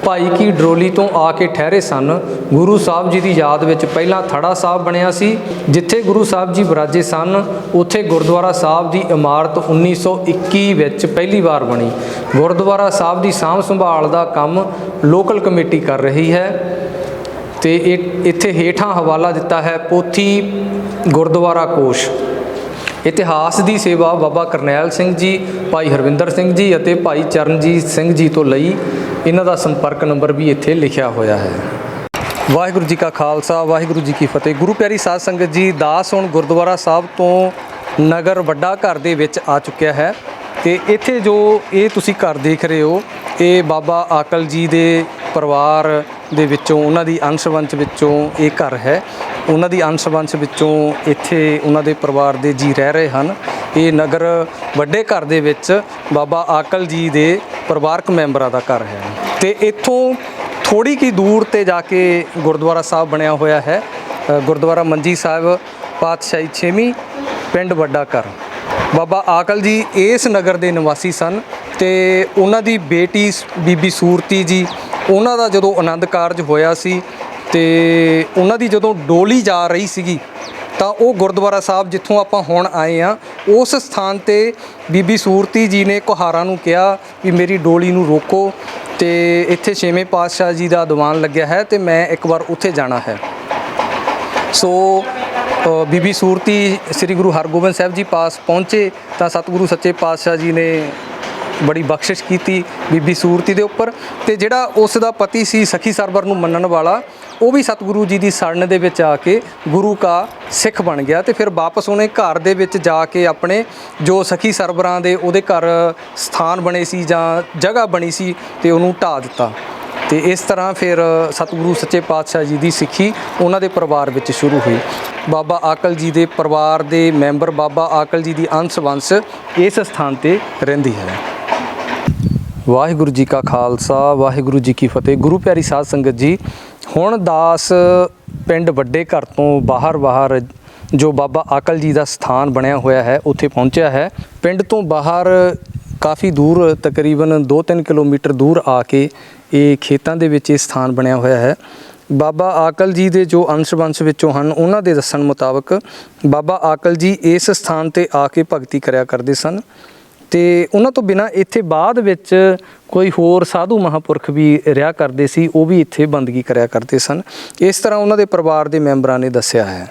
ਭਾਈ ਕੀ ਡਰੋਲੀ ਤੋਂ ਆ ਕੇ ਠਹਿਰੇ ਸਨ, ਗੁਰੂ ਸਾਹਿਬ ਜੀ ਦੀ ਯਾਦ ਵਿੱਚ ਪਹਿਲਾਂ ਥੜਾ ਸਾਹਿਬ ਬਣਿਆ ਸੀ, ਜਿੱਥੇ ਗੁਰੂ ਸਾਹਿਬ ਜੀ ਬਰਾਜੇ ਸਨ, ਉੱਥੇ ਗੁਰਦੁਆਰਾ ਸਾਹਿਬ ਦੀ ਇਮਾਰਤ 1921 ਵਿੱਚ ਪਹਿਲੀ ਵਾਰ ਬਣੀ। ਗੁਰਦੁਆਰਾ ਸਾਹਿਬ ਦੀ ਸਾਂਭ ਸੰਭਾਲ ਦਾ ਕੰਮ ਲੋਕਲ ਕਮੇਟੀ ਕਰ ਰਹੀ ਹੈ। ਤੇ ਇਹ ਇੱਥੇ ਹੇਠਾਂ ਹਵਾਲਾ ਦਿੱਤਾ ਹੈ ਪੋਥੀ ਗੁਰਦੁਆਰਾ ਕੋਸ਼। ਇਤਿਹਾਸ ਦੀ ਸੇਵਾ ਬਾਬਾ ਕਰਨੈਲ ਸਿੰਘ ਜੀ, ਭਾਈ ਹਰਵਿੰਦਰ ਸਿੰਘ ਜੀ ਅਤੇ ਭਾਈ ਚਰਨਜੀਤ ਸਿੰਘ ਜੀ ਤੋਂ ਲਈ ਇਹਨਾਂ ਦਾ ਸੰਪਰਕ ਨੰਬਰ ਵੀ ਇੱਥੇ ਲਿਖਿਆ ਹੋਇਆ ਹੈ। ਵਾਹਿਗੁਰੂ ਜੀ ਕਾ ਖਾਲਸਾ, ਵਾਹਿਗੁਰੂ ਜੀ ਕੀ ਫਤਿਹ। ਗੁਰੂ ਪਿਆਰੀ ਸਾਧ ਸੰਗਤ ਜੀ, ਦਾਸ ਹੁਣ ਗੁਰਦੁਆਰਾ ਸਾਹਿਬ ਤੋਂ ਨਗਰ ਵੱਡਾ ਘਰ ਦੇ ਵਿੱਚ ਆ ਚੁੱਕਿਆ ਹੈ ਤੇ ਇੱਥੇ ਜੋ ਇਹ ਤੁਸੀਂ ਘਰ ਦੇਖ ਰਹੇ ਹੋ, ਇਹ ਬਾਬਾ ਆਕਲ ਜੀ ਦੇ ਪਰਿਵਾਰ ਦੇ ਵਿੱਚੋਂ, ਉਹਨਾਂ ਦੀ ਅੰਸ਼ਵੰਸ਼ ਵਿੱਚੋਂ ਇਹ ਘਰ ਹੈ। ਉਹਨਾਂ ਦੀ ਅੰਸ਼ਵੰਸ਼ ਵਿੱਚੋਂ ਇੱਥੇ ਉਹਨਾਂ ਦੇ ਪਰਿਵਾਰ ਦੇ ਜੀ ਰਹਿ ਰਹੇ ਹਨ। ਇਹ ਨਗਰ ਵੱਡੇ ਘਰ ਦੇ ਵਿੱਚ ਬਾਬਾ ਆਕਲ ਜੀ ਦੇ ਪਰਿਵਾਰਕ ਮੈਂਬਰਾਂ ਦਾ ਘਰ ਹੈ। ਤੇ ਇੱਥੋਂ ਥੋੜੀ ਕੀ ਦੂਰ ਤੇ ਜਾ ਕੇ ਗੁਰਦੁਆਰਾ ਸਾਹਿਬ ਬਣਿਆ ਹੋਇਆ ਹੈ। ਗੁਰਦੁਆਰਾ ਮੰਜੀ ਸਾਹਿਬ, ਪਾਤਸ਼ਾਹੀ 6ਵੀਂ ਪਿੰਡ ਵੱਡਾ ਘਰ। ਬਾਬਾ ਆਕਲ ਜੀ ਇਸ ਨਗਰ ਦੇ ਨਿਵਾਸੀ ਸਨ ਤੇ ਉਹਨਾਂ ਦੀ ਬੇਟੀ ਸ- ਬੀਬੀ ਸੂਰਤੀ ਜੀ ਉਹਨਾਂ ਦਾ ਜਦੋਂ ਆਨੰਦ ਕਾਰਜ ਹੋਇਆ ਸੀ ਤੇ ਉਹਨਾਂ ਦੀ ਜਦੋਂ ਡੋਲੀ ਜਾ ਰਹੀ ਸੀਗੀ, ਤਾਂ ਉਹ ਗੁਰਦੁਆਰਾ ਸਾਹਿਬ ਜਿੱਥੋਂ ਆਪਾਂ ਹੁਣ ਆਏ ਆ ਉਸ ਸਥਾਨ ਤੇ ਬੀਬੀ ਸੂਰਤੀ ਜੀ ਨੇ ਕੁਹਾਰਾਂ ਨੂੰ ਕਿਹਾ ਵੀ ਮੇਰੀ ਡੋਲੀ ਨੂੰ ਰੋਕੋ ਤੇ ਇੱਥੇ ਛੇਵੇਂ ਪਾਤਸ਼ਾਹ ਜੀ ਦਾ ਦੀਵਾਨ ਲੱਗਿਆ ਹੈ ਤੇ ਮੈਂ ਇੱਕ ਵਾਰ ਉੱਥੇ ਜਾਣਾ ਹੈ। ਸੋ ਬੀਬੀ ਸੂਰਤੀ ਸ੍ਰੀ ਗੁਰੂ ਹਰਗੋਬਿੰਦ ਸਾਹਿਬ ਜੀ ਪਾਸ ਪਹੁੰਚੇ ਤਾਂ ਸਤਿਗੁਰੂ ਸੱਚੇ ਪਾਤਸ਼ਾਹ ਜੀ ਨੇ ਬੜੀ ਬਖਸ਼ਿਸ਼ ਕੀਤੀ ਬੀਬੀ ਸੂਰਤੀ ਦੇ ਉੱਪਰ ਤੇ ਜਿਹੜਾ ਉਸ ਦਾ ਪਤੀ ਸੀ ਸਖੀ ਸਰਵਰ ਨੂੰ ਮੰਨਣ ਵਾਲਾ, ਉਹ ਵੀ ਸਤਿਗੁਰੂ ਜੀ ਦੀ ਸ਼ਰਨ ਦੇ ਵਿੱਚ ਆ ਕੇ ਗੁਰੂ ਕਾ ਸਿੱਖ ਬਣ ਗਿਆ ਤੇ ਫਿਰ ਵਾਪਸ ਉਹਨੇ ਘਰ ਦੇ ਵਿੱਚ ਜਾ ਕੇ ਆਪਣੇ ਜੋ ਸਖੀ ਸਰਵਰਾਂ ਦੇ ਉਹਦੇ ਘਰ ਸਥਾਨ ਬਣੇ ਸੀ ਜਾਂ ਜਗ੍ਹਾ ਬਣੀ ਸੀ ਤੇ ਉਹਨੂੰ ਢਾ ਦਿੱਤਾ। ਤੇ ਇਸ ਤਰ੍ਹਾਂ ਫਿਰ ਸਤਿਗੁਰੂ ਸੱਚੇ ਪਾਤਸ਼ਾਹ ਜੀ ਦੀ ਸਿੱਖੀ ਉਹਨਾਂ ਦੇ ਪਰਿਵਾਰ ਵਿੱਚ ਸ਼ੁਰੂ ਹੋਈ। ਬਾਬਾ ਆਕਲ ਜੀ ਦੇ ਪਰਿਵਾਰ ਦੇ ਮੈਂਬਰ ਬਾਬਾ ਆਕਲ ਜੀ ਦੀ ਅੰਸ਼ ਵੰਸ਼ ਇਸ ਸਥਾਨ ਤੇ ਰਹਿੰਦੀ ਹੈ। ਵਾਹਿਗੁਰੂ ਜੀ ਕਾ ਖਾਲਸਾ, ਵਾਹਿਗੁਰੂ ਜੀ ਕੀ ਫਤਿਹ। ਗੁਰੂ ਪਿਆਰੀ ਸਾਧ ਸੰਗਤ ਜੀ, ਹੁਣ ਦਾਸ ਪਿੰਡ ਵੱਡੇ ਘਰ ਤੋਂ ਬਾਹਰ ਬਾਹਰ ਜੋ ਬਾਬਾ ਆਕਲ ਜੀ ਦਾ ਸਥਾਨ ਬਣਿਆ ਹੋਇਆ ਹੈ, ਉੱਥੇ ਪਹੁੰਚਿਆ ਹੈ। ਪਿੰਡ ਤੋਂ ਬਾਹਰ ਕਾਫੀ ਦੂਰ ਤਕਰੀਬਨ 2-3 ਕਿਲੋਮੀਟਰ ਦੂਰ ਆ ਕੇ ਇਹ ਖੇਤਾਂ ਦੇ ਵਿੱਚ ਇਹ ਸਥਾਨ ਬਣਿਆ ਹੋਇਆ ਹੈ। ਬਾਬਾ ਆਕਲ ਜੀ ਦੇ ਜੋ ਅੰਸ਼ ਵੰਸ਼ ਵਿੱਚੋਂ ਹਨ, ਉਹਨਾਂ ਦੇ ਦੱਸਣ ਮੁਤਾਬਕ ਬਾਬਾ ਆਕਲ ਜੀ ਇਸ ਸਥਾਨ ਤੇ ਆ ਕੇ ਭਗਤੀ ਕਰਿਆ ਕਰਦੇ ਸਨ ਤੇ ਉਹਨਾਂ ਤੋਂ ਬਿਨਾ ਇੱਥੇ ਬਾਅਦ ਵਿੱਚ ਕੋਈ ਹੋਰ ਸਾਧੂ ਮਹਾਪੁਰਖ ਵੀ ਰਿਹਾ ਕਰਦੇ ਸੀ, ਉਹ ਵੀ ਇੱਥੇ ਬੰਦਗੀ ਕਰਿਆ ਕਰਦੇ ਸਨ। ਇਸ ਤਰ੍ਹਾਂ ਉਹਨਾਂ ਦੇ ਪਰਿਵਾਰ ਦੇ ਮੈਂਬਰਾਂ ਨੇ ਦੱਸਿਆ ਹੈ।